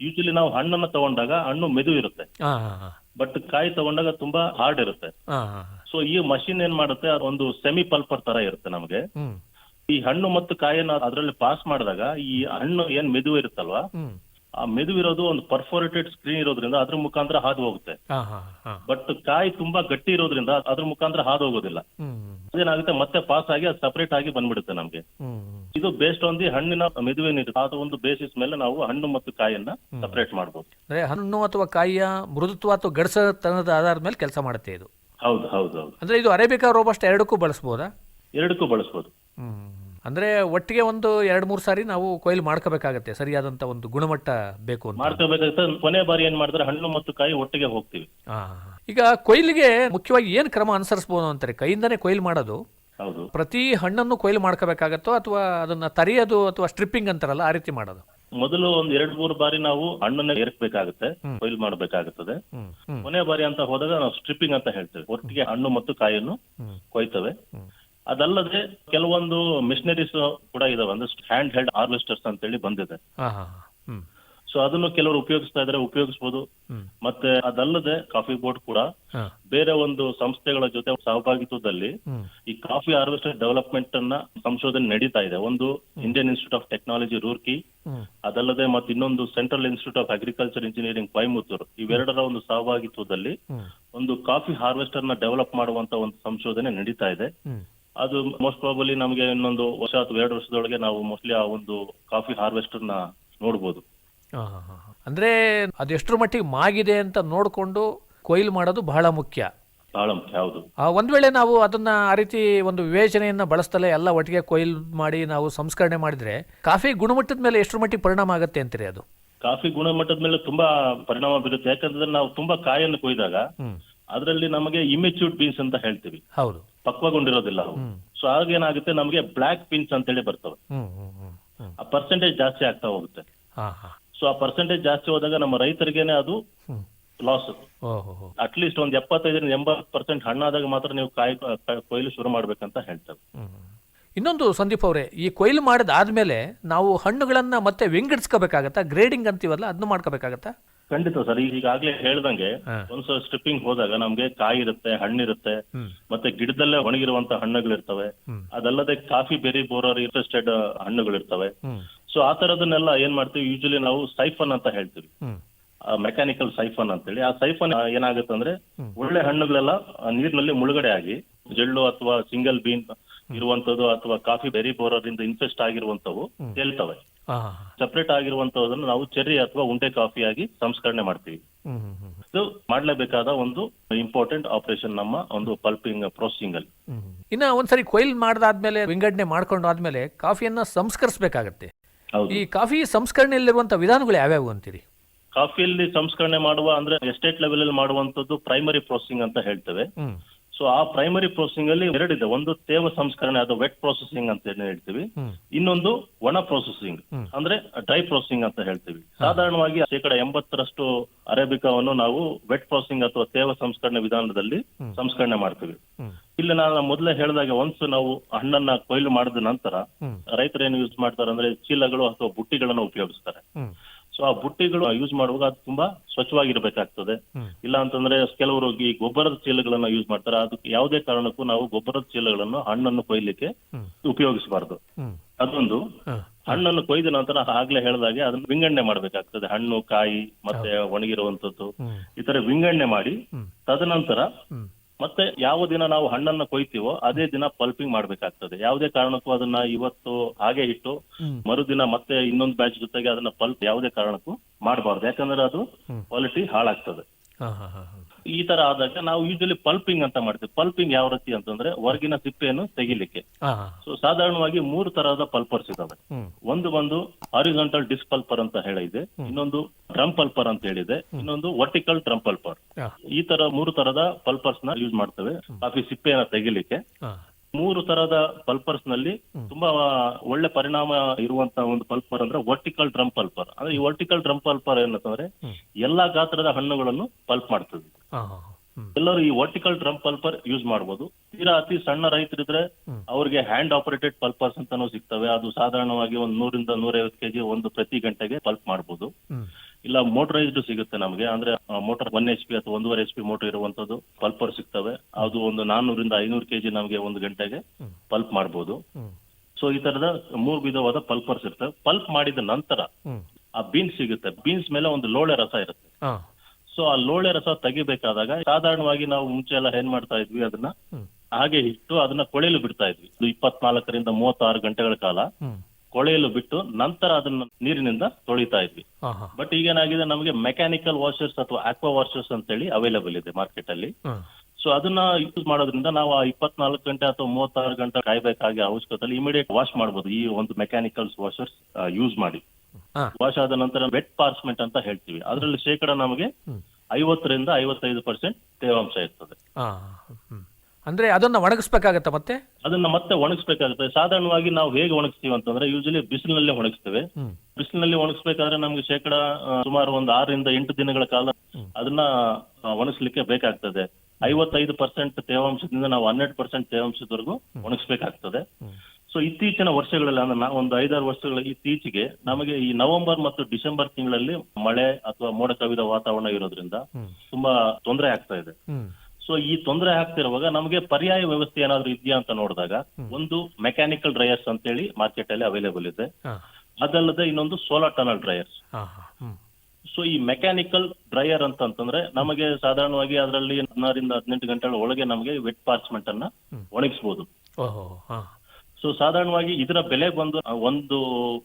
ಯೂಶಲಿ ನಾವು ಹಣ್ಣನ್ನ ತಗೊಂಡಾಗ ಹಣ್ಣು ಮೆದು ಇರುತ್ತೆ. ಬಟ್ ಕಾಯಿ ತಗೊಂಡಾಗ ತುಂಬಾ ಹಾರ್ಡ್ ಇರುತ್ತೆ. ಸೊ ಈ ಮಷಿನ್ ಏನ್ ಮಾಡುತ್ತೆ? ಒಂದು ಸೆಮಿ ಪಲ್ಪರ್ ತರ ಇರುತ್ತೆ ನಮಗೆ. ಈ ಹಣ್ಣು ಮತ್ತು ಕಾಯನ್ನ ಅದರಲ್ಲಿ ಪಾಸ್ ಮಾಡಿದಾಗ ಈ ಹಣ್ಣು ಏನ್ ಮೆದು ಇರುತ್ತಲ್ವಾ? ಆ ಮೆದುವಿರೋದು ಒಂದು ಪರ್ಫೋರೇಟೆಡ್ ಸ್ಕ್ರೀನ್ ಇರೋದ್ರಿಂದ ಅದ್ರ ಮುಖಾಂತರ ಹಾದು ಹೋಗುತ್ತೆ. ಬಟ್ ಕಾಯಿ ತುಂಬಾ ಗಟ್ಟಿ ಇರೋದ್ರಿಂದ ಅದ್ರ ಮುಖಾಂತರ ಹಾದು ಹೋಗೋದಿಲ್ಲ. ಅದೇನಾಗುತ್ತೆ ಮತ್ತೆ ಪಾಸ್ ಆಗಿ ಅದು ಸಪರೇಟ್ ಆಗಿ ಬಂದ್ಬಿಡುತ್ತೆ ನಮ್ಗೆ. ಇದು ಬೇಸ್ಡ್ ಆನ್ ದಿ ಹಣ್ಣಿನ ಮೆದುವೇನಿದೆ ಅದು ಒಂದು ಬೇಸಿಸ್ ಮೇಲೆ ನಾವು ಹಣ್ಣು ಮತ್ತು ಕಾಯಿಯನ್ನ ಸಪರೇಟ್ ಮಾಡಬಹುದು ಹಣ್ಣು ಅಥವಾ ಕಾಯಿಯ ಮೃದುತ್ವ ಅಥವಾ ಗಡಸತನದ ಆಧಾರದ ಮೇಲೆ ಕೆಲಸ ಮಾಡುತ್ತೆ ಇದು. ಹೌದು ಹೌದು ಹೌದು. ಅಂದ್ರೆ ಇದು ಅರೇಬಿಕಾ ರೋಬಸ್ಟ್ ಎರಡಕ್ಕೂ ಬಳಸಬಹುದಾ ಎರಡಕ್ಕೂ ಬಳಸ್ಬೋದು. ಹ್ಮ್. ಅಂದ್ರೆ ಒಟ್ಟಿಗೆ ಒಂದು ಎರಡು ಮೂರು ಸಾರಿ ನಾವು ಕೊಯ್ಲು ಮಾಡ್ಕೋಬೇಕಾಗತ್ತೆ ಸರಿಯಾದಂತ ಒಂದು ಗುಣಮಟ್ಟ ಬೇಕು ಅಂತ. ಮಾಡ್ಕೋಬೇಕಾಗುತ್ತೆ. ಕೊನೆ ಬಾರಿ ಏನ್ ಮಾಡಿದ್ರೆ ಹಣ್ಣು ಮತ್ತು ಕಾಯಿ ಒಟ್ಟಿಗೆ ಹೋಗ್ತೀವಿ. ಈಗ ಕೊಯ್ಲಿಗೆ ಮುಖ್ಯವಾಗಿ ಏನ್ ಕ್ರಮ ಅನುಸರಿಸಬಹುದು ಅಂತಾರೆ? ಕೈಯಿಂದನೇ ಕೊಯ್ಲು ಮಾಡೋದು. ಹೌದು. ಪ್ರತಿ ಹಣ್ಣನ್ನು ಕೊಯ್ಲು ಮಾಡ್ಕೋಬೇಕಾಗತ್ತೋ ಅಥವಾ ಅದನ್ನ ತರಿಯೋದು ಅಥವಾ ಸ್ಟ್ರಿಪ್ಪಿಂಗ್ ಅಂತಾರಲ್ಲ ಆ ರೀತಿ ಮಾಡೋದು? ಮೊದಲು ಒಂದ್ ಎರಡ್ ಮೂರು ಬಾರಿ ನಾವು ಹಣ್ಣನ್ನ ಎರಕ್ಬೇಕಾಗುತ್ತೆ ಕೊಯ್ಲು ಮಾಡಬೇಕಾಗುತ್ತದೆ. ಕೊನೆ ಬಾರಿ ಅಂತ ಹೋದಾಗ ನಾವು ಸ್ಟ್ರಿಪ್ಪಿಂಗ್ ಅಂತ ಹೇಳ್ತೇವೆ. ಒಟ್ಟಿಗೆ ಹಣ್ಣು ಮತ್ತು ಕಾಯನ್ನು ಕೊಯ್ತವೆ. ಅದಲ್ಲದೆ ಕೆಲವೊಂದು ಮಿಷನರೀಸ್ ಕೂಡ ಇದಾವೆ. ಅಂದ್ರೆ ಹ್ಯಾಂಡ್ ಹೆಲ್ಡ್ ಹಾರ್ವೆಸ್ಟರ್ಸ್ ಅಂತೇಳಿ ಬಂದಿದೆ. ಹಾ ಹಾ ಹಾ. ಸೊ ಅದನ್ನು ಕೆಲವರು ಉಪಯೋಗಿಸ್ತಾ ಇದ್ರೆ ಉಪಯೋಗಿಸಬಹುದು ಮತ್ತೆ ಅದಲ್ಲದೆ ಕಾಫಿ ಬೋರ್ಡ್ ಕೂಡ ಬೇರೆ ಒಂದು ಸಂಸ್ಥೆಗಳ ಜೊತೆ ಸಹಭಾಗಿತ್ವದಲ್ಲಿ ಈ ಕಾಫಿ ಹಾರ್ವೆಸ್ಟರ್ ಡೆವಲಪ್ಮೆಂಟ್ ಅನ್ನ ಸಂಶೋಧನೆ ನಡೀತಾ ಇದೆ. ಒಂದು Indian Institute of Technology Roorkee ಅದಲ್ಲದೆ ಮತ್ತೆ ಇನ್ನೊಂದು Central Institute of Agriculture Engineering Coimbatore ಇವೆರಡರ ಒಂದು ಸಹಭಾಗಿತ್ವದಲ್ಲಿ ಒಂದು ಕಾಫಿ ಹಾರ್ವೆಸ್ಟರ್ನ ಡೆವಲಪ್ ಮಾಡುವಂತ ಒಂದು ಸಂಶೋಧನೆ ನಡೀತಾ ಇದೆ. ಅದು ಮೋಸ್ಟ್ ಪ್ರಾಬಲಿ ನಮಗೆ ಇನ್ನೊಂದು ವರ್ಷ ಅಥವಾ ಎರಡು ವರ್ಷದೊಳಗೆ ನಾವು ಮೋಸ್ಟ್ಲಿ ಆ ಒಂದು ಕಾಫಿ ಹಾರ್ವೆಸ್ಟರ್ನ ನ ನೋಡ್ಬೋದು. ಅಂದ್ರೆ ಅದು ಎಷ್ಟರ ಮಟ್ಟಿಗೆ ಮಾಗಿದೆ ಅಂತ ನೋಡಿಕೊಂಡು ಕೊಯ್ಲು ಮಾಡೋದು ಬಹಳ ಮುಖ್ಯ. ಬಹಳ ಮುಖ್ಯ ಹೌದು. ಒಂದ್ ವೇಳೆ ನಾವು ಅದನ್ನ ಆ ರೀತಿ ಒಂದು ವಿವೇಚನೆಯನ್ನ ಬಳಸ್ತಲೇ ಎಲ್ಲ ಒಟ್ಟಿಗೆ ಕೊಯ್ಲು ಮಾಡಿ ನಾವು ಸಂಸ್ಕರಣೆ ಮಾಡಿದ್ರೆ ಕಾಫಿ ಗುಣಮಟ್ಟದ ಮೇಲೆ ಎಷ್ಟು ಮಟ್ಟಿಗೆ ಪರಿಣಾಮ ಆಗುತ್ತೆ ಅಂತೀರಿ ಅದು? ಕಾಫಿ ಗುಣಮಟ್ಟದ ಮೇಲೆ ತುಂಬಾ ಪರಿಣಾಮ ಬೀರುತ್ತೆ. ಯಾಕಂದ್ರೆ ನಾವು ತುಂಬಾ ಕಾಯನ್ನು ಕೊಯ್ದಾಗ ಅದರಲ್ಲಿ ನಮಗೆ ಇಮೆಚ್ಯೂರ್ಡ್ ಬೀನ್ಸ್ ಅಂತ ಹೇಳ್ತೀವಿ. ಹೌದು. ಪಕ್ವಗೊಂಡಿರೋದಿಲ್ಲ ಅವು. ಸೊ ಆಗೇನಾಗುತ್ತೆ ನಮಗೆ ಬ್ಲಾಕ್ ಪಿನ್ಸ್ ಅಂತೇಳಿ ಬರ್ತವೆ. ಆ ಪರ್ಸೆಂಟೇಜ್ ಜಾಸ್ತಿ ಆಗ್ತಾ ಹೋಗುತ್ತೆ. ಸೊ ಆ ಪರ್ಸೆಂಟೇಜ್ ಜಾಸ್ತಿ ಹೋದಾಗ ನಮ್ಮ ರೈತರಿಗೇನೆ ಅದು ಲಾಸ್ ಅಟ್ ಲೀಸ್ಟ್ ಒಂದ್ ಎಪ್ಪತ್ತೈದರಿಂದ ಎಂಬತ್ತು ಪರ್ಸೆಂಟ್ ಹಣ್ಣಾದಾಗ ಮಾತ್ರ ನೀವು ಕಾಯಿ ಕೊಯ್ಲು ಶುರು ಮಾಡ್ಬೇಕಂತ ಹೇಳ್ತೇವೆ. ಇನ್ನೊಂದು ಸಂದೀಪ್ ಅವರೇ ಈ ಕೊಯ್ಲು ಮಾಡಿದಾದ್ಮೇಲೆ ನಾವು ಹಣ್ಣುಗಳನ್ನ ಮತ್ತೆ ವಿಂಗಡಿಸ್ಕೋಬೇಕಾಗತ್ತಾ? ಗ್ರೇಡಿಂಗ್ ಅಂತೀವಲ್ಲ ಅದನ್ನ ಮಾಡ್ಕೋಬೇಕಾಗತ್ತಾ? ಖಂಡಿತ ಸರ್. ಈಗಾಗ್ಲೇ ಹೇಳ್ದಂಗೆ. ಒಂದ್ಸಲ ಸ್ಟ್ರಿಪ್ಪಿಂಗ್ ಹೋದಾಗ ನಮ್ಗೆ ಕಾಯಿ ಇರುತ್ತೆ ಹಣ್ಣಿರುತ್ತೆ. ಮತ್ತೆ ಗಿಡದಲ್ಲೇ ಒಣಗಿರುವಂತ ಹಣ್ಣುಗಳಿರ್ತವೆ. ಅದಲ್ಲದೆ ಕಾಫಿ ಬೆರಿ ಬೋರರ್ ಇಂಟ್ರೆಸ್ಟೆಡ್ ಹಣ್ಣುಗಳಿರ್ತವೆ. ಸೊ ಆ ತರದನ್ನೆಲ್ಲ ಏನ್ ಮಾಡ್ತೀವಿ? ಯೂಶಲಿ ನಾವು ಸೈಫನ್ ಅಂತ ಹೇಳ್ತೀವಿ. ಮೆಕ್ಯಾನಿಕಲ್ ಸೈಫನ್ ಅಂತೇಳಿ. ಆ ಸೈಫನ್ ಏನಾಗುತ್ತೆ ಅಂದ್ರೆ ಒಳ್ಳೆ ಹಣ್ಣುಗಳೆಲ್ಲ ನೀರಿನಲ್ಲಿ ಮುಳುಗಡೆ ಆಗಿ ಜಳ್ಳು ಅಥವಾ ಸಿಂಗಲ್ ಬೀನ್ ಇರುವಂತದ್ದು ಅಥವಾ ಕಾಫಿ ಬೆರಿ ಬೋರರಿಂದ ಇನ್ಫೆಸ್ಟ್ ಆಗಿರುವಂತವು ಹೇಳ್ತವೆ ಹಾ. ಸಪರೇಟ್ ಆಗಿರುವಂತದನ್ನು ನಾವು ಚೆರ್ರಿ ಅಥವಾ ಉಂಡೆ ಕಾಫಿ ಆಗಿ ಸಂಸ್ಕರಣೆ ಮಾಡ್ತೀವಿ. ಇದು ಮಾಡಲೇಬೇಕಾದ ಒಂದು ಇಂಪಾರ್ಟೆಂಟ್ ಆಪರೇಷನ್ ನಮ್ಮ ಒಂದು ಪಲ್ಪಿಂಗ್ ಪ್ರೊಸೆಸಿಂಗ್ ಅಲ್ಲಿ. ಇನ್ನ ಒಂದ್ಸರಿ ಕೊಯ್ಲ್ ಮಾಡದಾದ್ಮೇಲೆ ವಿಂಗಡಣೆ ಮಾಡ್ಕೊಂಡು ಆದ್ಮೇಲೆ ಕಾಫಿಯನ್ನ ಸಂಸ್ಕರಿಸಬೇಕಾಗತ್ತೆ. ಈ ಕಾಫಿ ಸಂಸ್ಕರಣೆಯಲ್ಲಿರುವಂತಹ ವಿಧಾನಗಳು ಯಾವ್ಯಾವು ಅಂತೀರಿ? ಕಾಫಿಯಲ್ಲಿ ಸಂಸ್ಕರಣೆ ಮಾಡುವ ಅಂದ್ರೆ ಎಸ್ಟೇಟ್ ಲೆವೆಲ್ ಅಲ್ಲಿ ಮಾಡುವಂತದ್ದು ಪ್ರೈಮರಿ ಪ್ರೊಸೆಸಿಂಗ್ ಅಂತ ಹೇಳ್ತೇವೆ. ಸೊ ಆ ಪ್ರೈಮರಿ ಪ್ರೊಸೆಸಿಂಗ್ ಅಲ್ಲಿ ಎರಡಿದೆ. ಒಂದು ತೇವ ಸಂಸ್ಕರಣೆ ಅದು ವೆಟ್ ಪ್ರೊಸೆಸಿಂಗ್ ಅಂತ ಏನು ಹೇಳ್ತೀವಿ. ಇನ್ನೊಂದು ಒಣ ಪ್ರೊಸೆಸಿಂಗ್ ಅಂದ್ರೆ ಡ್ರೈ ಪ್ರೊಸೆಸಿಂಗ್ ಅಂತ ಹೇಳ್ತೀವಿ. ಸಾಧಾರಣವಾಗಿ ಶೇಕಡ ಎಂಬತ್ತರಷ್ಟು ಅರೇಬಿಕಾವನ್ನು ನಾವು ವೆಟ್ ಪ್ರೊಸೆಸಿಂಗ್ ಅಥವಾ ತೇವ ಸಂಸ್ಕರಣೆ ವಿಧಾನದಲ್ಲಿ ಸಂಸ್ಕರಣೆ ಮಾಡ್ತೀವಿ. ಇಲ್ಲಿ ನಾನು ಮೊದಲೇ ಹೇಳಿದಾಗ ಒನ್ಸ್ ನಾವು ಹಣ್ಣನ್ನ ಕೊಯ್ಲು ಮಾಡಿದ ನಂತರ ರೈತರು ಏನು ಯೂಸ್ ಮಾಡ್ತಾರೆ ಅಂದ್ರೆ ಚೀಲಗಳು ಅಥವಾ ಬುಟ್ಟಿಗಳನ್ನ ಉಪಯೋಗಿಸ್ತಾರೆ. ಸೊ ಆ ಬುಟ್ಟಿಗಳು ಯೂಸ್ ಮಾಡುವಾಗ ಅದು ತುಂಬಾ ಸ್ವಚ್ಛವಾಗಿರ್ಬೇಕಾಗ್ತದೆ. ಇಲ್ಲ ಅಂತಂದ್ರೆ ಕೆಲವರು ಈ ಗೊಬ್ಬರದ ಚೀಲಗಳನ್ನ ಯೂಸ್ ಮಾಡ್ತಾರೆ. ಅದಕ್ಕೆ ಯಾವುದೇ ಕಾರಣಕ್ಕೂ ನಾವು ಗೊಬ್ಬರದ ಚೀಲಗಳನ್ನು ಹಣ್ಣನ್ನು ಕೊಯ್ಲಿಕ್ಕೆ. ಉಪಯೋಗಿಸಬಾರ್ದು. ಅದೊಂದು. ಹಣ್ಣನ್ನು ಕೊಯ್ದ ನಂತರ ಆಗ್ಲೇ ಹೇಳಿದಾಗೆ ಅದನ್ನ ವಿಂಗಡಣೆ ಮಾಡ್ಬೇಕಾಗ್ತದೆ. ಹಣ್ಣು ಕಾಯಿ ಮತ್ತೆ ಒಣಗಿರುವಂತದ್ದು. ಈ ತರ ವಿಂಗಡಣೆ ಮಾಡಿ ತದನಂತರ. ಮತ್ತೆ ಯಾವ ದಿನ ನಾವು ಹಣ್ಣನ್ನ ಕೊಯ್ತೀವೋ ಅದೇ ದಿನ ಪಲ್ಪಿಂಗ್ ಮಾಡ್ಬೇಕಾಗ್ತದೆ. ಯಾವುದೇ ಕಾರಣಕ್ಕೂ ಅದನ್ನ ಇವತ್ತು ಹಾಗೆ ಇಟ್ಟು ಮರುದಿನ ಮತ್ತೆ ಇನ್ನೊಂದು ಬ್ಯಾಚ್ ಜೊತೆಗೆ ಅದನ್ನ ಪಲ್ಪ್ ಯಾವುದೇ ಕಾರಣಕ್ಕೂ ಮಾಡಬಾರ್ದು. ಯಾಕಂದ್ರೆ ಅದು ಕ್ವಾಲಿಟಿ ಹಾಳಾಗ್ತದೆ. ಈ ತರ ಆದಾಗ ನಾವು ಯೂಶಲಿ ಪಲ್ಪಿಂಗ್ ಅಂತ ಮಾಡ್ತೀವಿ. ಪಲ್ಪಿಂಗ್ ಯಾವ ರೀತಿ ಅಂತಂದ್ರೆ ಹೊರಗಿನ ಸಿಪ್ಪೆಯನ್ನು ತೆಗಿಲಿಕ್ಕೆ. ಸೊ ಸಾಧಾರಣವಾಗಿ ಮೂರು ತರಹದ ಪಲ್ಪರ್ಸ್ ಇದಾವೆ. ಒಂದು ಬಂದು ಹಾರಿಜಾಂಟಲ್ ಡಿಸ್ ಪಲ್ಪರ್ ಅಂತ ಹೇಳಿದೆ. ಇನ್ನೊಂದು ಡ್ರಮ್ ಪಲ್ಪರ್ ಅಂತ ಹೇಳಿದೆ. ಇನ್ನೊಂದು ವರ್ಟಿಕಲ್ ಡ್ರಮ್ ಪಲ್ಪರ್ ಈ ತರ ಮೂರು ತರದ ಪಲ್ಪರ್ಸ್ನ ಯೂಸ್ ಮಾಡ್ತೇವೆ. ಕಾಫಿ ಸಿಪ್ಪೆಯನ್ನ ತೆಗಿಲಿಕ್ಕೆ. ಮೂರು ತರದ ಪಲ್ಪರ್ಸ್ನಲ್ಲಿ ತುಂಬಾ ಒಳ್ಳೆ ಪರಿಣಾಮ ಇರುವಂತ ಒಂದು ಪಲ್ಪರ್ ಅಂದ್ರೆ ವರ್ಟಿಕಲ್ ಡ್ರಮ್ ಪಲ್ಪರ್ ಅಂದ್ರೆ ಈ ವರ್ಟಿಕಲ್ ಡ್ರಮ್ ಪಲ್ಪರ್ ಏನಂತಂದ್ರೆ ಎಲ್ಲಾ ಗಾತ್ರದ ಹಣ್ಣುಗಳನ್ನು ಪಲ್ಪ್ ಮಾಡ್ತದೆ. ಎಲ್ಲರೂ ಈ ವರ್ಟಿಕಲ್ ಡ್ರಮ್ ಪಲ್ಪರ್ ಯೂಸ್ ಮಾಡಬಹುದು ತೀರಾ ಅತಿ ಸಣ್ಣ ರೈತರಿದ್ರೆ ಅವ್ರಿಗೆ ಹ್ಯಾಂಡ್ ಆಪರೇಟೆಡ್ ಪಲ್ಪರ್ಸ್ ಅಂತಾನು ಸಿಗ್ತವೆ. ಅದು ಸಾಧಾರಣವಾಗಿ ಒಂದು ನೂರಿಂದ ನೂರೈವತ್ತು ಕೆಜಿ ಒಂದು ಪ್ರತಿ ಗಂಟೆಗೆ ಪಲ್ಪ್ ಮಾಡಬಹುದು. ಇಲ್ಲ ಮೋಟರೈಸ್ಡ್ ಸಿಗುತ್ತೆ ನಮಗೆ. ಅಂದ್ರೆ ಮೋಟರ್ ಒನ್ ಎಚ್ ಪಿ ಅಥವಾ ಒಂದೂವರೆ ಎಚ್ ಪಿ ಮೋಟರ್ ಇರುವಂತದ್ದು ಪಲ್ಪರ್ ಸಿಗ್ತವೆ. ಅದು ಒಂದು ನಾನ್ನೂರಿಂದ ಐನೂರು ಕೆಜಿ ನಮಗೆ ಒಂದು ಗಂಟೆಗೆ ಪಲ್ಪ್ ಮಾಡಬಹುದು. ಸೊ ಈ ತರದ ಮೂರು ವಿಧವಾದ ಪಲ್ಪರ್ಸ್ ಇರ್ತವೆ. ಪಲ್ಪ್ ಮಾಡಿದ ನಂತರ ಆ ಬೀನ್ಸ್ ಸಿಗುತ್ತೆ. ಬೀನ್ಸ್ ಮೇಲೆ ಒಂದು ಲೋಳೆ ರಸ ಇರುತ್ತೆ. ಸೊ ಆ ಲೋಳೆ ರಸ ತೆಗಿಬೇಕಾದಾಗ ಸಾಧಾರಣವಾಗಿ ನಾವು ಮುಂಚೆ ಎಲ್ಲ ಏನ್ ಮಾಡ್ತಾ ಇದ್ವಿ ಅದನ್ನ ಹಾಗೆ ಇಟ್ಟು ಅದನ್ನ ಕೊಳೆಯಲು ಬಿಡ್ತಾ ಇದ್ವಿ. ಇದು ಇಪ್ಪತ್ನಾಲ್ಕರಿಂದ ಮೂವತ್ತಾರು ಗಂಟೆಗಳ ಕಾಲ. ಕೊಳೆಯಲು ಬಿಟ್ಟು ನಂತರ ಅದನ್ನ ನೀರಿನಿಂದ ತೊಳಿತಾ ಇದ್ವಿ. ಬಟ್ ಈಗ ಈಗೇನಾಗಿದೆ ನಮಗೆ ಮೆಕ್ಯಾನಿಕಲ್ ವಾಷರ್ಸ್ ಅಥವಾ ಆಕ್ವಾ ವಾಷರ್ಸ್ ಅಂತೇಳಿ ಅವೈಲೇಬಲ್ ಇದೆ ಮಾರ್ಕೆಟ್ ಅಲ್ಲಿ. ಸೊ ಅದನ್ನ ಯೂಸ್ ಮಾಡೋದ್ರಿಂದ ನಾವು ಆ ಇಪ್ಪತ್ನಾಲ್ಕು ಗಂಟೆ ಅಥವಾ ಮೂವತ್ತಾರು ಗಂಟೆ ಕಾಯ್ಬೇಕಾಗಿ ಅವಶ್ಯಕತೆ ಇಮಿಡಿಯೇಟ್ ವಾಶ್ ಮಾಡಬಹುದು ಈ ಒಂದು ಮೆಕ್ಯಾನಿಕಲ್ಸ್ ವಾಷರ್ಸ್ ಯೂಸ್ ಮಾಡಿ. ವಾಶ್ ಆದ ನಂತರ ವೆಟ್ ಪಾರ್ಸ್ಮೆಂಟ್ ಅಂತ ಹೇಳ್ತೀವಿ. ಅದರಲ್ಲಿ ಶೇಕಡ ನಮಗೆ. ಐವತ್ತರಿಂದ ಐವತ್ತೈದು ಪರ್ಸೆಂಟ್ ತೇವಾಂಶ ಇರ್ತದೆ. ಅಂದ್ರೆ ಅದನ್ನ ಒಣಗಿಸ್ಬೇಕಾಗತ್ತ ಮತ್ತೆ? ಅದನ್ನ ಮತ್ತೆ ಒಣಗಿಸ್ಬೇಕಾಗುತ್ತೆ. ಸಾಧಾರಣವಾಗಿ ನಾವು ಹೇಗೆ ಒಣಗಿಸ್ತೀವಿ ಅಂತಂದ್ರೆ ಯೂಶಲಿ ಬಿಸಿಲಿನಲ್ಲೇ ಒಣಗಿಸ್ತೇವೆ. ಬಿಸಿಲಿನಲ್ಲಿ ಒಣಗಿಸ್ಬೇಕಾದ್ರೆ ನಮ್ಗೆ ಶೇಕಡ ಸುಮಾರು ಒಂದು ಆರರಿಂದ ಎಂಟು ದಿನಗಳ ಕಾಲ ಅದನ್ನ ಒಣಗಿಸ್ಲಿಕ್ಕೆ ಬೇಕಾಗ್ತದೆ. ಐವತ್ತೈದು ಪರ್ಸೆಂಟ್ ತೇವಾಂಶದಿಂದ ನಾವು ಹನ್ನೆರಡು ಪರ್ಸೆಂಟ್ ತೇವಾಂಶದವರೆಗೂ ಒಣಗಿಸ್ಬೇಕಾಗ್ತದೆ. ಸೊ ಇತ್ತೀಚಿನ ವರ್ಷಗಳಲ್ಲಿ ಅಂದ್ರೆ ನಾವು ಒಂದು ಐದಾರು ವರ್ಷಗಳ ಇತ್ತೀಚೆಗೆ ನಮಗೆ ಈ ನವೆಂಬರ್ ಮತ್ತು ಡಿಸೆಂಬರ್ ತಿಂಗಳಲ್ಲಿ ಮಳೆ ಅಥವಾ ಮೋಡ ಕವಿದ ವಾತಾವರಣ ಇರೋದ್ರಿಂದ ತುಂಬಾ ತೊಂದರೆ ಆಗ್ತಾ ಇದೆ. ಸೊ ಈ ತೊಂದರೆ ಆಗ್ತಿರುವಾಗ ನಮಗೆ ಪರ್ಯಾಯ ವ್ಯವಸ್ಥೆ ಏನಾದ್ರೂ ಇದೆಯಾ ಅಂತ ನೋಡಿದಾಗ ಒಂದು ಮೆಕ್ಯಾನಿಕಲ್ ಡ್ರೈಯರ್ಸ್ ಅಂತೇಳಿ ಮಾರ್ಕೆಟ್ ಅಲ್ಲಿ ಅವೈಲೇಬಲ್ ಇದೆ ಅದಲ್ಲದೆ ಇನ್ನೊಂದು ಸೋಲಾರ್ ಟನಲ್ ಡ್ರೈಯರ್ಸ್. ಸೊ ಈ ಮೆಕ್ಯಾನಿಕಲ್ ಡ್ರೈಯರ್ ಅಂತಂತಂದ್ರೆ ನಮಗೆ ಸಾಧಾರಣವಾಗಿ ಅದರಲ್ಲಿ ಹದಿನಾರಿಂದ ಹದಿನೆಂಟು ಗಂಟೆಗಳ ಒಳಗೆ ನಮಗೆ ವೆಟ್ ಪಾರ್ಚ್ಮೆಂಟ್ ಅನ್ನ ಒಣಗಿಸಬಹುದು ಸೊ ಸಾಧಾರಣವಾಗಿ ಇದರ ಬೆಲೆ ಬಂದು ಒಂದು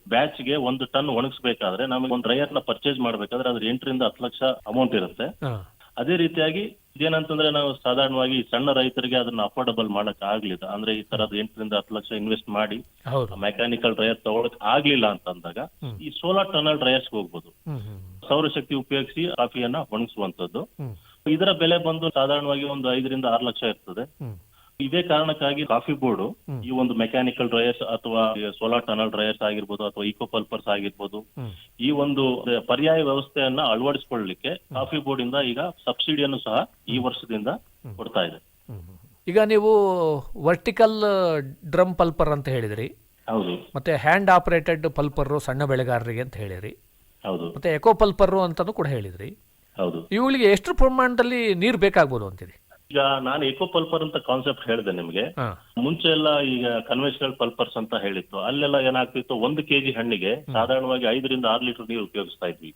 ಬ್ಯಾಚ್ಗೆ ಒಂದು ಟನ್ ಒಣಗಿಸಬೇಕಾದ್ರೆ ನಮಗೆ ಒಂದು ಡ್ರೈಯರ್ನ ಪರ್ಚೇಸ್ ಮಾಡ್ಬೇಕಾದ್ರೆ ಅದ್ರ ಎಂಟರಿಂದ ಹತ್ತು ಲಕ್ಷ ಅಮೌಂಟ್ ಇರುತ್ತೆ. ಅದೇ ರೀತಿಯಾಗಿ ಇದೇನಂತಂದ್ರೆ ನಾವು ಸಾಧಾರಣವಾಗಿ ಸಣ್ಣ ರೈತರಿಗೆ ಅದನ್ನ ಅಫೋರ್ಡಬಲ್ ಮಾಡಕ್ ಆಗ್ಲಿಲ್ಲ. ಅಂದ್ರೆ ಈ ತರದ ಎಂಟರಿಂದ ಹತ್ತು ಲಕ್ಷ ಇನ್ವೆಸ್ಟ್ ಮಾಡಿ ಮೆಕ್ಯಾನಿಕಲ್ ಡ್ರೈಯರ್ ತಗೊಳಕ್ ಆಗ್ಲಿಲ್ಲ ಅಂತ ಅಂದಾಗ ಈ ಸೋಲಾರ್ ಟನಲ್ ಡ್ರೈಯರ್ಸ್ ಹೋಗ್ಬೋದು. ಸೌರಶಕ್ತಿ ಉಪಯೋಗಿಸಿ ಕಾಫಿಯನ್ನ ಒಣಗಿಸುವಂತದ್ದು ಇದರ ಬೆಲೆ ಬಂದು ಸಾಧಾರಣವಾಗಿ ಒಂದು ಐದರಿಂದ ಆರು ಲಕ್ಷ ಇರ್ತದೆ. ಇದೇ ಕಾರಣಕ್ಕಾಗಿ ಕಾಫಿ ಬೋರ್ಡ್ ಈ ಒಂದು ಮೆಕ್ಯಾನಿಕಲ್ ಡ್ರೈಯರ್ಸ್ ಅಥವಾ ಸೋಲಾರ್ ಟನಲ್ ಡ್ರೈಯರ್ಸ್ ಆಗಿರ್ಬೋದು ಅಥವಾ ಇಕೋ ಪಲ್ಪರ್ಸ್ ಆಗಿರ್ಬೋದು ಈ ಒಂದು ಪರ್ಯಾಯ ವ್ಯವಸ್ಥೆಯನ್ನ ಅಳವಡಿಸಿಕೊಳ್ಳಲಿಕ್ಕೆ ಕಾಫಿ ಬೋರ್ಡ್ ಇಂದ ಈಗ ಸಬ್ಸಿಡಿಯನ್ನು ಸಹ ಈ ವರ್ಷದಿಂದ ಕೊಡ್ತಾ ಇದೆ. ಈಗ ನೀವು ವರ್ಟಿಕಲ್ ಡ್ರಮ್ ಪಲ್ಪರ್ ಅಂತ ಹೇಳಿದ್ರಿ. ಹೌದು. ಮತ್ತೆ ಹ್ಯಾಂಡ್ ಆಪರೇಟೆಡ್ ಪಲ್ಪರ್ ಸಣ್ಣ ಬೆಳೆಗಾರರಿಗೆ ಅಂತ ಹೇಳಿರಿ ಹೌದು. ಮತ್ತೆ ಎಕೋ ಪಲ್ಪರ್ ಅಂತಾನು ಕೂಡ ಹೇಳಿದ್ರಿ. ಹೌದು. ಇವುಗಳಿಗೆ ಎಷ್ಟು ಪ್ರಮಾಣದಲ್ಲಿ ನೀರು ಬೇಕಾಗ್ಬೋದು ಅಂತೀರಿ? ಈಗ ನಾನು ಎಕೋ ಪಲ್ಪರ್ ಅಂತ ಕಾನ್ಸೆಪ್ಟ್ ಹೇಳಿದೆ ನಿಮಗೆ. ಮುಂಚೆ ಎಲ್ಲ ಈಗ ಕನ್ವೆನ್ಷನಲ್ ಪಲ್ಪರ್ಸ್ ಅಂತ ಹೇಳಿತ್ತು. ಅಲ್ಲೆಲ್ಲ ಏನಾಗ್ತಿತ್ತು ಒಂದು ಕೆಜಿ ಹಣ್ಣಿಗೆ ಸಾಧಾರಣವಾಗಿ ಐದರಿಂದ ಆರು ಲೀಟರ್ ನೀರು ಉಪಯೋಗಿಸ್ತಾ ಇದ್ವಿ.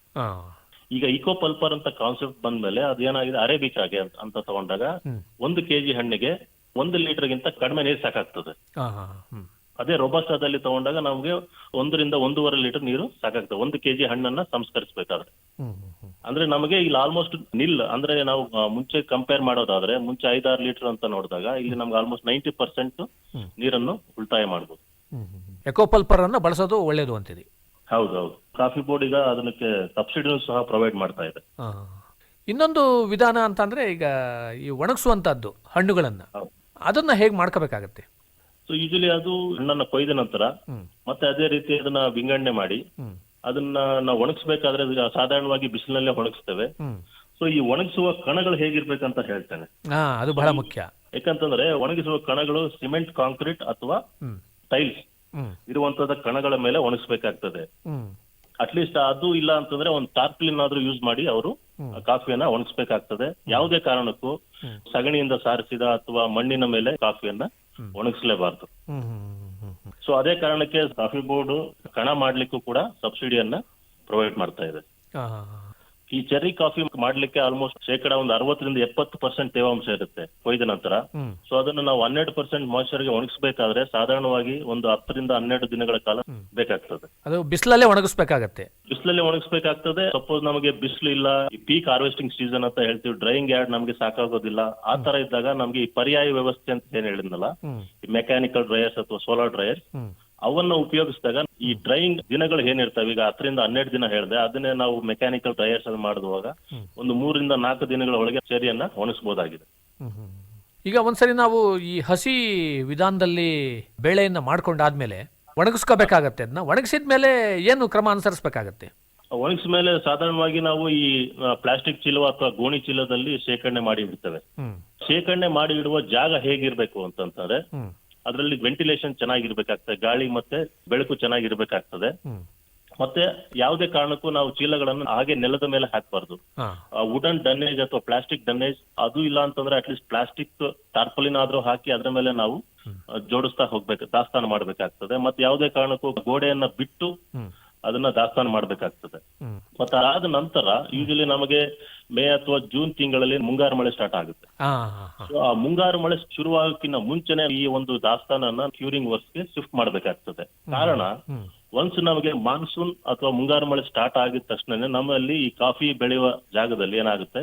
ಈಗ ಇಕೋ ಪಲ್ಪರ್ ಅಂತ ಕಾನ್ಸೆಪ್ಟ್ ಬಂದ್ಮೇಲೆ ಅದೇನಾಗಿದೆ ಅರೇಬಿಕಾಗೆ ಆಗಿ ಅಂತ ತಗೊಂಡಾಗ ಒಂದು ಕೆಜಿ ಹಣ್ಣಿಗೆ ಒಂದು ಲೀಟರ್ಗಿಂತ ಕಡಿಮೆ ನೀರು ಸಾಕಾಗ್ತದೆ. ಅದೇ ರೊಬಸ್ಟಾದಲ್ಲಿ ತಗೊಂಡಾಗ ನಮಗೆ ಒಂದರಿಂದ ಒಂದೂವರೆ ಲೀಟರ್ ನೀರು ಸಾಕಾಗ್ತದೆ. ಒಂದು ಕೆಜಿ ಹಣ್ಣನ್ನ ಸಂಸ್ಕರಿಸಬೇಕಾದ್ರೆ. ಅಂದ್ರೆ ನಮಗೆ ಇಲ್ಲಿ ಆಲ್ಮೋಸ್ಟ್ ನಿಲ್ ಅಂದ್ರೆ ನಾವು ಆ, ಮುಂಚೆ ಕಂಪೇರ್ ಮಾಡೋದಾದ್ರೆ ಮುಂಚೆ ಐದಾರು ಲೀಟರ್ ಅಂತ ನೋಡಿದಾಗ ಇಲ್ಲಿ ನಮ್ಗೆ ಆಲ್ಮೋಸ್ಟ್ ನೈಂಟಿ ಪರ್ಸೆಂಟ್ ನೀರನ್ನು ಉಳಿತಾಯ ಮಾಡ್ಬೋದು. ಎಕೋಪಲ್ಪರ್ ಅನ್ನ ಬಳಸೋದು ಒಳ್ಳೇದು ಅಂತಿದೆ. ಹೌದು ಹೌದು. ಕಾಫಿ ಬೋರ್ಡ್ ಈಗ ಅದಕ್ಕೆ ಸಬ್ಸಿಡಿನೂ ಸಹ ಪ್ರೊವೈಡ್ ಮಾಡ್ತಾ ಇದೆ. ಇನ್ನೊಂದು ವಿಧಾನ ಅಂತಂದ್ರೆ ಈಗ ಈ ಒಣಗಿಸುವಂತದ್ದು ಹಣ್ಣುಗಳನ್ನ. ಹೌದು. ಅದನ್ನ ಹೇಗೆ ಮಾಡ್ಕೋಬೇಕಾಗತ್ತೆ? ಸೊ ಯೂಶಲಿ ಅದು ಹಣ್ಣನ್ನ ಕೊಯ್ದ ನಂತರ ಮತ್ತೆ ಅದೇ ರೀತಿ ಅದನ್ನ ವಿಂಗಡಣೆ ಮಾಡಿ ಹ್ಮ್. ಅದನ್ನ ನಾವು ಒಣಗಿಸ್ಬೇಕಾದ್ರೆ ಅದು ಸಾಧಾರಣವಾಗಿ ಬಿಸಿಲಿನಲ್ಲೇ ಒಣಗಿಸ್ತೇವೆ. ಸೊ ಈ ಒಣಗಿಸುವ ಕಣಗಳು ಹೇಗಿರ್ಬೇಕಂತ ಹೇಳ್ತೇನೆ. ಅದು ಬಹಳ ಮುಖ್ಯ. ಯಾಕಂತಂದ್ರೆ ಒಣಗಿಸುವ ಕಣಗಳು ಸಿಮೆಂಟ್ ಕಾಂಕ್ರೀಟ್ ಅಥವಾ ಟೈಲ್ಸ್ ಇರುವಂತದ ಕಣಗಳ ಮೇಲೆ ಒಣಗಿಸ್ಬೇಕಾಗ್ತದೆ. ಅಟ್ಲೀಸ್ಟ್ ಅದು ಇಲ್ಲ ಅಂತಂದ್ರೆ ಒಂದು ಟಾರ್ಪ್ಲಿನ್ ಆದ್ರೂ ಯೂಸ್ ಮಾಡಿ ಅವರು ಕಾಫಿಯನ್ನ ಒಣಗಿಸ್ಬೇಕಾಗ್ತದೆ. ಯಾವುದೇ ಕಾರಣಕ್ಕೂ ಸಗಣಿಯಿಂದ ಸಾರಿಸಿದ ಅಥವಾ ಮಣ್ಣಿನ ಮೇಲೆ ಕಾಫಿಯನ್ನ ಒಣಗಿಸ್ಲೇಬಾರ್ದು. ಸೊ ಅದೇ ಕಾರಣಕ್ಕೆ ಕಾಫಿ ಬೋರ್ಡ್ ಕಣ ಮಾಡ್ಲಿಕ್ಕೂ ಕೂಡ ಸಬ್ಸಿಡಿಯನ್ನ ಪ್ರೊವೈಡ್ ಮಾಡ್ತಾ ಇದೆ. ಈ ಚೆರ್ರಿ ಕಾಫಿ ಮಾಡ್ಲಿಕ್ಕೆ ಆಲ್ಮೋಸ್ಟ್ ಶೇಕಡ ಒಂದು ಅರವತ್ತರಿಂದ ಎಪ್ಪತ್ತು ಪರ್ಸೆಂಟ್ ತೇವಾಂಶ ಇರುತ್ತೆ ಕೊಯ್ದ ನಂತರ. ಸೊ ಅದನ್ನು ನಾವು ಹನ್ನೆರಡು ಪರ್ಸೆಂಟ್ ಮಾಯ್ಚರ್ಗೆ ಒಣಗಿಸಬೇಕಾದ್ರೆ ಸಾಧಾರಣವಾಗಿ ಒಂದು ಹತ್ತರಿಂದ ಹನ್ನೆರಡು ದಿನಗಳ ಕಾಲ ಬೇಕಾಗ್ತದೆ. ಅದು ಬಿಸಿಲಲ್ಲೇ ಒಣಗಿಸ್ಬೇಕಾಗತ್ತೆ. ಬಿಸಿಲಲ್ಲಿ ಒಣಗಿಸ್ಬೇಕಾಗ್ತದೆ. ಸಪೋಸ್ ನಮಗೆ ಬಿಸಿಲು ಇಲ್ಲ ಈ ಪೀಕ್ ಹಾರ್ವೆಸ್ಟಿಂಗ್ ಸೀಸನ್ ಅಂತ ಹೇಳ್ತೀವಿ ಡ್ರೈಯಿಂಗ್ ಯಾರ್ಡ್ ನಮಗೆ ಸಾಕಾಗೋದಿಲ್ಲ. ಆ ತರ ಇದ್ದಾಗ ನಮ್ಗೆ ಈ ಪರ್ಯಾಯ ವ್ಯವಸ್ಥೆ ಅಂತ ಏನ್ ಹೇಳಿದ್ನಲ್ಲ ಈ ಮೆಕ್ಯಾನಿಕಲ್ ಡ್ರೈಯರ್ಸ್ ಅಥವಾ ಸೋಲಾರ್ ಡ್ರೈಯರ್ಸ್ ಅವನ್ನ ಉಪಯೋಗಿಸಿದಾಗ ಈ ಡ್ರೈಯಿಂಗ್ ದಿನಗಳು ಏನಿರ್ತವೆ ಈಗ ಹತ್ತರಿಂದ ಹನ್ನೆರಡು ದಿನ ಹೇಳಿದೆ ಅದನ್ನೇ ನಾವು ಮೆಕ್ಯಾನಿಕಲ್ ಡ್ರೈಯರ್ಸ್ ಅಲ್ಲಿ ಮಾಡಿದಾಗ ಒಂದು ಮೂರಿಂದ ನಾಲ್ಕು ದಿನಗಳ ಒಳಗೆ ಒಣಗಿಸಬಹುದಾಗಿದೆ ಹ್ಮ್, ಹ್ಮ್. ಈಗ ಒಂದ್ಸರಿ ನಾವು ಈ ಹಸಿ ವಿಧಾನದಲ್ಲಿ ಬೇಳೆಯನ್ನ ಮಾಡ್ಕೊಂಡಾದ್ಮೇಲೆ ಒಣಗಿಸ್ಕೋಬೇಕಾಗತ್ತೆ ಅದನ್ನ ಒಣಗಿಸಿದ ಮೇಲೆ ಏನು ಕ್ರಮ ಅನುಸರಿಸಬೇಕಾಗತ್ತೆ? ಒಣಗಿಸಿದ ಮೇಲೆ ಸಾಧಾರಣವಾಗಿ ನಾವು ಈ ಪ್ಲಾಸ್ಟಿಕ್ ಚೀಲ ಅಥವಾ ಗೋಣಿ ಚೀಲದಲ್ಲಿ ಶೇಖರಣೆ ಮಾಡಿ ಇಡ್ತೇವೆ. ಶೇಖರಣೆ ಮಾಡಿ ಇಡುವ ಜಾಗ ಹೇಗಿರ್ಬೇಕು ಅಂತಂತಂದ್ರೆ ಹ್ಮ್. ಅದರಲ್ಲಿ ವೆಂಟಿಲೇಷನ್ ಚೆನ್ನಾಗಿರ್ಬೇಕಾಗ್ತದೆ ಗಾಳಿ ಮತ್ತೆ ಬೆಳಕು ಚೆನ್ನಾಗಿರ್ಬೇಕಾಗ್ತದೆ. ಮತ್ತೆ ಯಾವುದೇ ಕಾರಣಕ್ಕೂ ನಾವು ಚೀಲಗಳನ್ನು ಹಾಗೆ ನೆಲದ ಮೇಲೆ ಹಾಕಬಾರ್ದು. ವುಡನ್ ಡನ್ನೇಜ್ ಅಥವಾ ಪ್ಲಾಸ್ಟಿಕ್ ಡನ್ನೇಜ್ ಅದು ಇಲ್ಲ ಅಂತಂದ್ರೆ ಅಟ್ಲೀಸ್ಟ್ ಪ್ಲಾಸ್ಟಿಕ್ ಟಾರ್ಪಲಿನ್ ಆದ್ರೂ ಹಾಕಿ ಅದರ ಮೇಲೆ ನಾವು ಜೋಡಿಸ್ತಾ ಹೋಗ್ಬೇಕು ದಾಸ್ತಾನು ಮಾಡ್ಬೇಕಾಗ್ತದೆ. ಮತ್ತೆ ಯಾವುದೇ ಕಾರಣಕ್ಕೂ ಗೋಡೆಯನ್ನ ಬಿಟ್ಟು ಅದನ್ನ ದಾಸ್ತಾನು ಮಾಡ್ಬೇಕಾಗ್ತದೆ. ಮತ್ತೆ ಆದ ನಂತರ ಯೂಶಲಿ ನಮಗೆ ಮೇ ಅಥವಾ ಜೂನ್ ತಿಂಗಳಲ್ಲಿ ಮುಂಗಾರು ಮಳೆ ಸ್ಟಾರ್ಟ್ ಆಗುತ್ತೆ. ಆ ಮುಂಗಾರು ಮಳೆ ಶುರುವಾಗಕ್ಕಿಂತ ಮುಂಚೆನೆ ಈ ಒಂದು ದಾಸ್ತಾನನ್ನ ಕ್ಯೂರಿಂಗ್ ವರ್ಕ್ಸ್ಗೆ ಶಿಫ್ಟ್ ಮಾಡ್ಬೇಕಾಗ್ತದೆ. ಕಾರಣ ಒನ್ಸ್ ನಮಗೆ ಮಾನ್ಸೂನ್ ಅಥವಾ ಮುಂಗಾರು ಮಳೆ ಸ್ಟಾರ್ಟ್ ಆಗಿದ ತಕ್ಷಣ ನಮ್ಮಲ್ಲಿ ಈ ಕಾಫಿ ಬೆಳೆಯುವ ಜಾಗದಲ್ಲಿ ಏನಾಗುತ್ತೆ?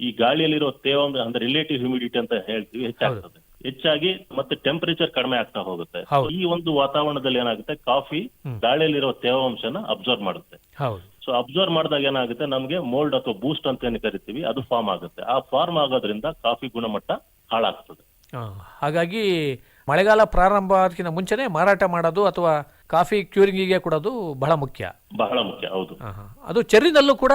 ಈ ಗಾಳಿಯಲ್ಲಿರೋ ತೇವಾಂಶ ಅಂದ್ರೆ ರಿಲೇಟಿವ್ ಹ್ಯೂಮಿಡಿಟಿ ಅಂತ ಹೇಳ್ತೀವಿ ಹೆಚ್ಚಾಗ್ತದೆ. ಹೆಚ್ಚಾಗಿ ಮತ್ತೆ ಟೆಂಪರೇಚರ್ ಕಡಿಮೆ ಆಗ್ತಾ ಹೋಗುತ್ತೆ. ಈ ಒಂದು ವಾತಾವರಣದಲ್ಲಿ ಏನಾಗುತ್ತೆ? ಕಾಫಿ ಗಾಳಿಯಲ್ಲಿರೋ ತೇವಾಂಶನ ಅಬ್ಸರ್ವ್ ಮಾಡುತ್ತೆ. ಸೊ ಅಬ್ಸರ್ವ್ ಮಾಡಿದಾಗ ಏನಾಗುತ್ತೆ? ನಮಗೆ ಮೋಲ್ಡ್ ಅಥವಾ ಬೂಸ್ಟ್ ಅಂತ ಏನು ಕರಿತೀವಿ? ಅದು ಫಾರ್ಮ್ ಆಗುತ್ತೆ. ಆ ಫಾರ್ಮ್ ಆಗೋದ್ರಿಂದ ಕಾಫಿ ಗುಣಮಟ್ಟ ಹಾಳಾಗ್ತದೆ. ಹಾಗಾಗಿ ಮಳೆಗಾಲ ಪ್ರಾರಂಭ ಅದಕ್ಕಿಂತ ಮುಂಚೆನೆ ಮಾರಾಟ ಮಾಡೋದು ಅಥವಾ ಕಾಫಿ ಕ್ಯೂರಿಂಗಿಗೆ ಕೊಡೋದು ಬಹಳ ಮುಖ್ಯ. ಬಹಳ ಮುಖ್ಯ ಹೌದು. ಅದು ಚೆರ್ರಿನಲ್ಲೂ ಕೂಡ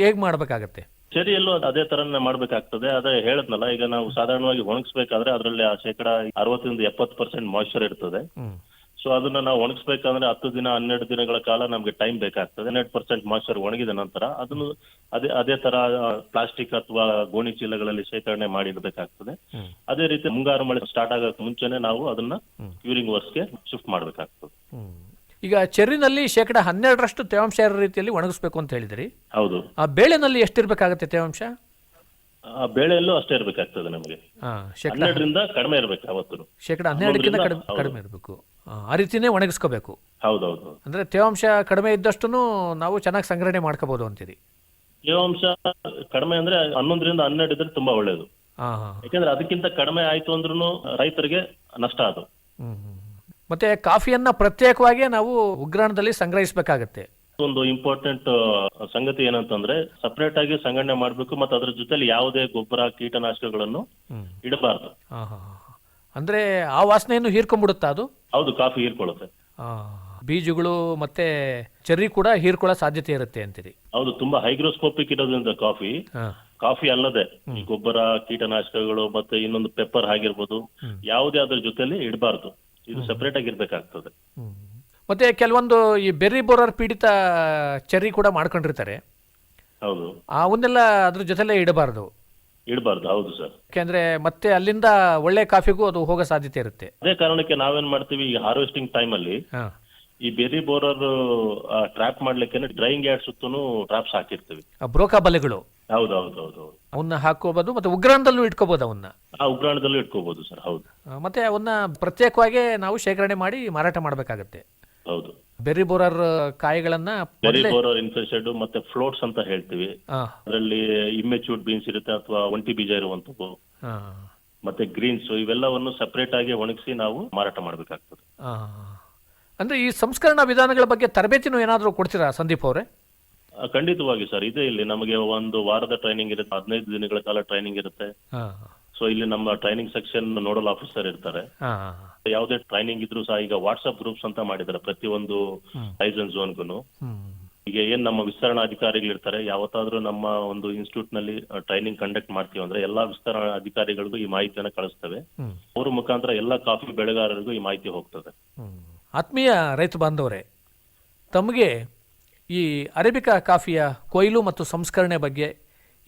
ಹೇಗ್ ಮಾಡ್ಬೇಕಾಗತ್ತೆ? ಚೆರಿಯಲ್ಲೂ ಅದೇ ತರನೇ ಮಾಡ್ಬೇಕಾಗ್ತದೆ. ಅದೇ ಹೇಳದ್ನಲ್ಲ ಈಗ ನಾವು ಸಾಧಾರಣವಾಗಿ ಒಣಗಿಸ್ಬೇಕಾದ್ರೆ ಅದರಲ್ಲಿ ಆ ಶೇಕಡ ಅರವತ್ತರಿಂದ ಎಪ್ಪತ್ತು ಪರ್ಸೆಂಟ್ ಮಾಯಿಶ್ಚರ್ ಇರ್ತದೆ. ಸೊ ಅದನ್ನ ನಾವು ಒಣಗಿಸ್ಬೇಕಂದ್ರೆ ಹತ್ತು ದಿನ ಹನ್ನೆರಡು ದಿನಗಳ ಕಾಲ ನಮ್ಗೆ ಟೈಮ್ ಬೇಕಾಗ್ತದೆ. ಹನ್ನೆರಡು ಪರ್ಸೆಂಟ್ ಮಾಯ್ಚರ್ ಒಣಗಿದ ನಂತರ ಅದನ್ನು ಅದೇ ಅದೇ ತರ ಪ್ಲಾಸ್ಟಿಕ್ ಅಥವಾ ಗೋಣಿ ಚೀಲಗಳಲ್ಲಿ ಶೇಖರಣೆ ಮಾಡಿಡಬೇಕಾಗ್ತದೆ ಅದೇ ರೀತಿ ಮುಂಗಾರು ಮಳೆ ಸ್ಟಾರ್ಟ್ ಆಗಕ್ಕೆ ಮುಂಚೆನೆ ನಾವು ಅದನ್ನ ಕ್ಯೂರಿಂಗ್ ವರ್ಸ್ಗೆ ಶಿಫ್ಟ್ ಮಾಡ್ಬೇಕಾಗ್ತದೆ. ಈಗ ಚೆರ್ರಿನಲ್ಲಿ ಶೇಕಡ ಹನ್ನೆರಡರಷ್ಟು ತೇವಾಂಶ ಇರೋ ರೀತಿಯಲ್ಲಿ ಒಣಗಿಸ್ಬೇಕು ಅಂತ ಹೇಳಿದ್ರಿ? ಹೌದು. ಆ ಬೇಳೆನಲ್ಲಿ ಎಷ್ಟಿರ್ಬೇಕಾಗತ್ತೆ ತೇವಾಂಶ? ಆ ಬೆಳೆಯಲ್ಲೂ ಅಷ್ಟೇ ಇರಬೇಕಾಗ್ತದೆ ನಮಗೆ. ಹಾ ಶೇಕಡ ಹನ್ನೆರಡರಿಂದ ಕಡಿಮೆ ಇರಬೇಕು ಅವತ್ತು ಶೇಕಡ ಹನ್ನೆರಡಕ್ಕಿಂತ ಕಡಿಮೆ ಹೌದು. ಕಡಿಮೆ ಇರಬೇಕು. ಆ ರೀತಿನೇ ಒಣಗಿಸ್ಕೋಬೇಕು. ಹೌದೌದು. ಅಂದ್ರೆ ತೇವಾಂಶ ಕಡಿಮೆ ಇದ್ದಷ್ಟು ನಾವು ಚೆನ್ನಾಗಿ ಸಂಗ್ರಹಣೆ ಮಾಡ್ಕೋಬಹುದು ಅಂತೀರಿ. ತೇವಾಂಶ ಕಡಿಮೆ ಅಂದ್ರೆ ಹನ್ನೊಂದರಿಂದ ಹನ್ನೆರಡು ಇದ್ರೆ ತುಂಬಾ ಒಳ್ಳೇದು. ಹಾ ಹಾ ಯಾಕಂದ್ರೆ ಅದಕ್ಕಿಂತ ಕಡಿಮೆ ಆಯ್ತು ಅಂದ್ರೂ ರೈತರಿಗೆ ನಷ್ಟ ಅದು. ಹ್ಮ್ ಹ್ಮ್. ಮತ್ತೆ ಕಾಫಿಯನ್ನ ಪ್ರತ್ಯೇಕವಾಗಿ ನಾವು ಉಗ್ರಾಣದಲ್ಲಿ ಸಂಗ್ರಹಿಸಬೇಕಾಗತ್ತೆ. ಒಂದು ಇಂಪಾರ್ಟೆಂಟ್ ಸಂಗತಿ ಏನಂತಂದ್ರೆ ಸಪರೇಟ್ ಆಗಿ ಸಂಗ್ರಹಣೆ ಮಾಡಬೇಕು ಮತ್ತೆ ಅದ್ರ ಜೊತೆಲಿ ಯಾವುದೇ ಗೊಬ್ಬರ ಕೀಟನಾಶಕಗಳನ್ನು ಇಡಬಾರದು. ಅಂದ್ರೆ ಆ ವಾಸನೆಯನ್ನು ಹೀರ್ಕೊಂಡ್ಬಿಡುತ್ತಾ ಅದು? ಹೌದು ಕಾಫಿ ಹೀರ್ಕೊಳ್ಳುತ್ತೆ. ಬೀಜಗಳು ಮತ್ತೆ ಚೆರ್ರಿ ಕೂಡ ಹೀರ್ಕೊಳ್ಳೋ ಸಾಧ್ಯತೆ ಇರುತ್ತೆ ಅಂತೀರಿ? ಹೌದು ತುಂಬಾ ಹೈಗ್ರೋಸ್ಕೋಪಿಕ್ ಇರೋದ್ರಿಂದ ಕಾಫಿ. ಕಾಫಿ ಅಲ್ಲದೆ ಗೊಬ್ಬರ ಕೀಟನಾಶಕಗಳು ಮತ್ತೆ ಇನ್ನೊಂದು ಪೆಪ್ಪರ್ ಆಗಿರ್ಬೋದು ಯಾವುದೇ ಅದ್ರ ಜೊತೆಲಿ ಇಡಬಾರ್ದು. ಇದು ಸಪರೇಟ್ ಆಗಿ ಇರ್ಬೇಕಾಗ್ತದೆ ಹ್ಮ್. ಮತ್ತು ಕೆಲವೊಂದು ಈ ಬೆರ್ರಿ ಬೋರರ್ ಪೀಡಿತ ಚೆರ್ರಿ ಕೂಡ ಮಾಡ್ಕೊಂಡಿರ್ತಾರೆ. ಹೌದು. ಅವನ್ನೆಲ್ಲ ಅದ್ರ ಜೊತೆಲೇ ಇಡಬಾರ್ದು. ಇಡಬಾರ್ದು ಹೌದು ಸರ್. ಯಾಕೆಂದ್ರೆ ಮತ್ತೆ ಅಲ್ಲಿಂದ ಒಳ್ಳೆ ಕಾಫಿಗೂ ಅದು ಹೋಗೋ ಸಾಧ್ಯತೆ ಇರುತ್ತೆ. ಅದೇ ಕಾರಣಕ್ಕೆ ನಾವೇನ್ ಮಾಡ್ತೀವಿ ಈ ಹಾರ್ವೆಸ್ಟಿಂಗ್ ಟೈಮ್ ಅಲ್ಲಿ ಹಾಂ. ಈ ಬೆರಿ ಬೋರರ್ ಟ್ರ್ಯಾಪ್ ಮಾಡ್ಲಿಕ್ಕೆ ಡ್ರೈಯಿಂಗ್ ಯಾರ್ಡ್ ಸುತ್ತೂ ಟ್ರಾಪ್ಸ್ ಹಾಕಿರ್ತೀವಿ. ಬ್ರೋಕಾ ಬಲೆಗಳು. ಹೌದು ಹೌದು ಹೌದು ಹೌದು. ಅವನ್ನ ಹಾಕೋಬಹುದು ಮತ್ತೆ ಉಗ್ರಾಣದಲ್ಲೂ ಇಟ್ಕೋಬಹುದು ಅವನ್ನ. ಆ ಉಗ್ರಾಣದಲ್ಲೂ ಇಟ್ಕೋಬಹುದು ಸರ್ ಹೌದು. ಆ, ಮತ್ತೆ ಅವನ್ನ ಪ್ರತ್ಯೇಕವಾಗಿ ನಾವು ಶೇಖರಣೆ ಮಾಡಿ ಮಾರಾಟ ಮಾಡಬೇಕಾಗತ್ತೆ. ಹೌದು. ಬೆರ್ರಿ ಬೋರರ್ ಕಾಯಿಗಳನ್ನ ಬೆರಿ ಬೋರರ್ ಇನ್ಫೆಸ್ಟೆಡ್ ಮತ್ತೆ ಫ್ಲೋಟ್ಸ್ ಅಂತ ಹೇಳ್ತೀವಿ. ಆ, ಅದರಲ್ಲಿ ಇಮ್ಮೆಚೂರ್ಡ್ ಬೀನ್ಸ್ ಇರುತ್ತೆ ಅಥವಾ ಒಂಟಿ ಬೀಜ ಇರುವಂತದ್ದು ಆ, ಮತ್ತೆ ಗ್ರೀನ್ಸ್ ಇವೆಲ್ಲವನ್ನು ಸಪರೇಟ್ ಆಗಿ ಒಣಗಿಸಿ ನಾವು ಮಾರಾಟ ಮಾಡಬೇಕಾಗ್ತದೆ. ಆ. ಅಂದ್ರೆ ಈ ಸಂಸ್ಕರಣಾ ವಿಧಾನಗಳ ಬಗ್ಗೆ ತರಬೇತಿನೂ ಏನಾದರೂ ಕೊಡ್ತೀರಾ ಸಂದೀಪ್ ಅವರೇ? ಆ, ಖಂಡಿತವಾಗಿ ಸರ್. ಇದೆ ಇಲ್ಲಿ ನಮಗೆ ಒಂದು ವಾರದ ಟ್ರೈನಿಂಗ್ ಇರುತ್ತೆ ಹದಿನೈದು ದಿನಗಳ ಕಾಲ ಟ್ರೈನಿಂಗ್ ಇರುತ್ತೆ. ಸೊ ಇಲ್ಲಿ ನಮ್ಮ ಟ್ರೈನಿಂಗ್ ಸೆಕ್ಷನ್ ನೋಡಲ್ ಆಫೀಸರ್ ಇರ್ತಾರೆ. ಯಾವುದೇ ಟ್ರೈನಿಂಗ್ ಇದ್ರು ಸಹ ಈಗ ವಾಟ್ಸ್ಆಪ್ ಗ್ರೂಪ್ಸ್ ಅಂತ ಮಾಡಿದ್ದಾರೆ ಪ್ರತಿಯೊಂದು ಲೈಸೆನ್ಸ್ ಝೋನ್ಗೂ ಈಗ ಏನ್ ನಮ್ಮ ವಿಸ್ತರಣಾ ಅಧಿಕಾರಿಗಳು ಇರ್ತಾರೆ ಯಾವತ್ತಾದ್ರೂ ನಮ್ಮ ಒಂದು ಇನ್ಸ್ಟಿಟ್ಯೂಟ್ನಲ್ಲಿ ಟ್ರೈನಿಂಗ್ ಕಂಡಕ್ಟ್ ಮಾಡ್ತೀವಿ ಅಂದ್ರೆ ಎಲ್ಲಾ ವಿಸ್ತರಣಾ ಅಧಿಕಾರಿಗಳಿಗೂ ಈ ಮಾಹಿತಿಯನ್ನ ಕಳಿಸ್ತವೆ. ಅವ್ರ ಮುಖಾಂತರ ಎಲ್ಲಾ ಕಾಫಿ ಬೆಳೆಗಾರರಿಗೂ ಈ ಮಾಹಿತಿ ಹೋಗ್ತದೆ. ಆತ್ಮೀಯ ರೈತ ಬಾಂಧವರೇ ತಮಗೆ ಈ ಅರೇಬಿಕಾ ಕಾಫಿಯ ಕೊಯ್ಲು ಮತ್ತು ಸಂಸ್ಕರಣೆ ಬಗ್ಗೆ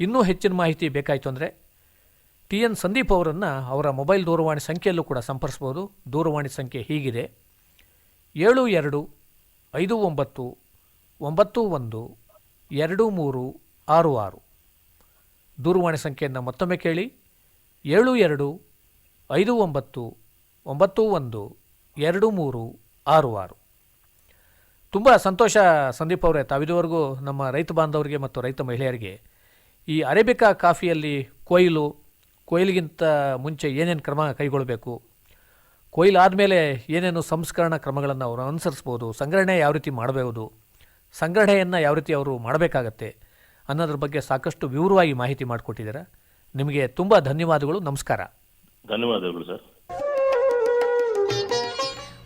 ಇನ್ನೂ ಹೆಚ್ಚಿನ ಮಾಹಿತಿ ಬೇಕಾಯಿತು ಅಂದರೆ ಟಿ ಎನ್ ಸಂದೀಪ್ ಅವರನ್ನು ಅವರ ಮೊಬೈಲ್ ದೂರವಾಣಿ ಸಂಖ್ಯೆಯಲ್ಲೂ ಕೂಡ ಸಂಪರ್ಸ್ಬೋದು. ದೂರವಾಣಿ ಸಂಖ್ಯೆ ಹೀಗಿದೆ. ಏಳು ಎರಡು ಐದು ಒಂಬತ್ತು ಒಂಬತ್ತು ಒಂದು ಎರಡು ಮೂರು ಆರು ಆರು. ದೂರವಾಣಿ ಸಂಖ್ಯೆಯನ್ನು ಮತ್ತೊಮ್ಮೆ ಕೇಳಿ. ಏಳು ಎರಡು ಐದು ಒಂಬತ್ತು ಒಂಬತ್ತು ಒಂದು ಎರಡು ಮೂರು ಆರು ಆರು. ತುಂಬ ಸಂತೋಷ ಸಂದೀಪ್ ಅವರೇ, ತಾವಿದುವರೆಗೂ ನಮ್ಮ ರೈತ ಬಾಂಧವರಿಗೆ ಮತ್ತು ರೈತ ಮಹಿಳೆಯರಿಗೆ ಈ ಅರೇಬಿಕಾ ಕಾಫಿಯಲ್ಲಿ ಕೊಯ್ಲು ಕೊಯ್ಲಿಗಿಂತ ಮುಂಚೆ ಏನೇನು ಕ್ರಮ ಕೈಗೊಳ್ಳಬೇಕು ಕೊಯ್ಲು ಆದಮೇಲೆ ಏನೇನು ಸಂಸ್ಕರಣಾ ಕ್ರಮಗಳನ್ನು ಅವರು ಅನುಸರಿಸ್ಬೋದು? ಸಂಗ್ರಹಣೆ ಯಾವ ರೀತಿ ಮಾಡಬಹುದು ಸಂಗ್ರಹಣೆಯನ್ನು ಯಾವ ರೀತಿ ಅವರು ಮಾಡಬೇಕಾಗತ್ತೆ? ಅನ್ನೋದ್ರ ಬಗ್ಗೆ ಸಾಕಷ್ಟು ವಿವರವಾಗಿ ಮಾಹಿತಿ ಮಾಡಿಕೊಟ್ಟಿದ್ದೀರಾ. ನಿಮಗೆ ತುಂಬ ಧನ್ಯವಾದಗಳು. ನಮಸ್ಕಾರ. ಧನ್ಯವಾದಗಳು ಸರ್.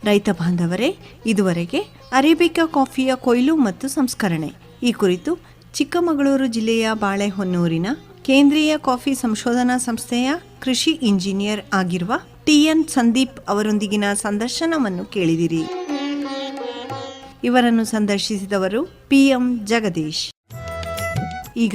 ರೈತ ಬಾಂಧವರೇ ಇದುವರೆಗೆ ಅರೇಬಿಕಾ ಕಾಫಿಯ ಕೊಯ್ಲು ಮತ್ತು ಸಂಸ್ಕರಣೆ. ಈ ಕುರಿತು ಚಿಕ್ಕಮಗಳೂರು ಜಿಲ್ಲೆಯ ಬಾಳೆಹೊನ್ನೂರಿನ ಕೇಂದ್ರೀಯ ಕಾಫಿ ಸಂಶೋಧನಾ ಸಂಸ್ಥೆಯ ಕೃಷಿ ಇಂಜಿನಿಯರ್ ಆಗಿರುವ ಟಿಎನ್ ಸಂದೀಪ್ ಅವರೊಂದಿಗಿನ ಸಂದರ್ಶನವನ್ನು ಕೇಳಿದಿರಿ. ಇವರನ್ನು ಸಂದರ್ಶಿಸಿದವರು ಪಿಎಂ ಜಗದೀಶ್. ಈಗ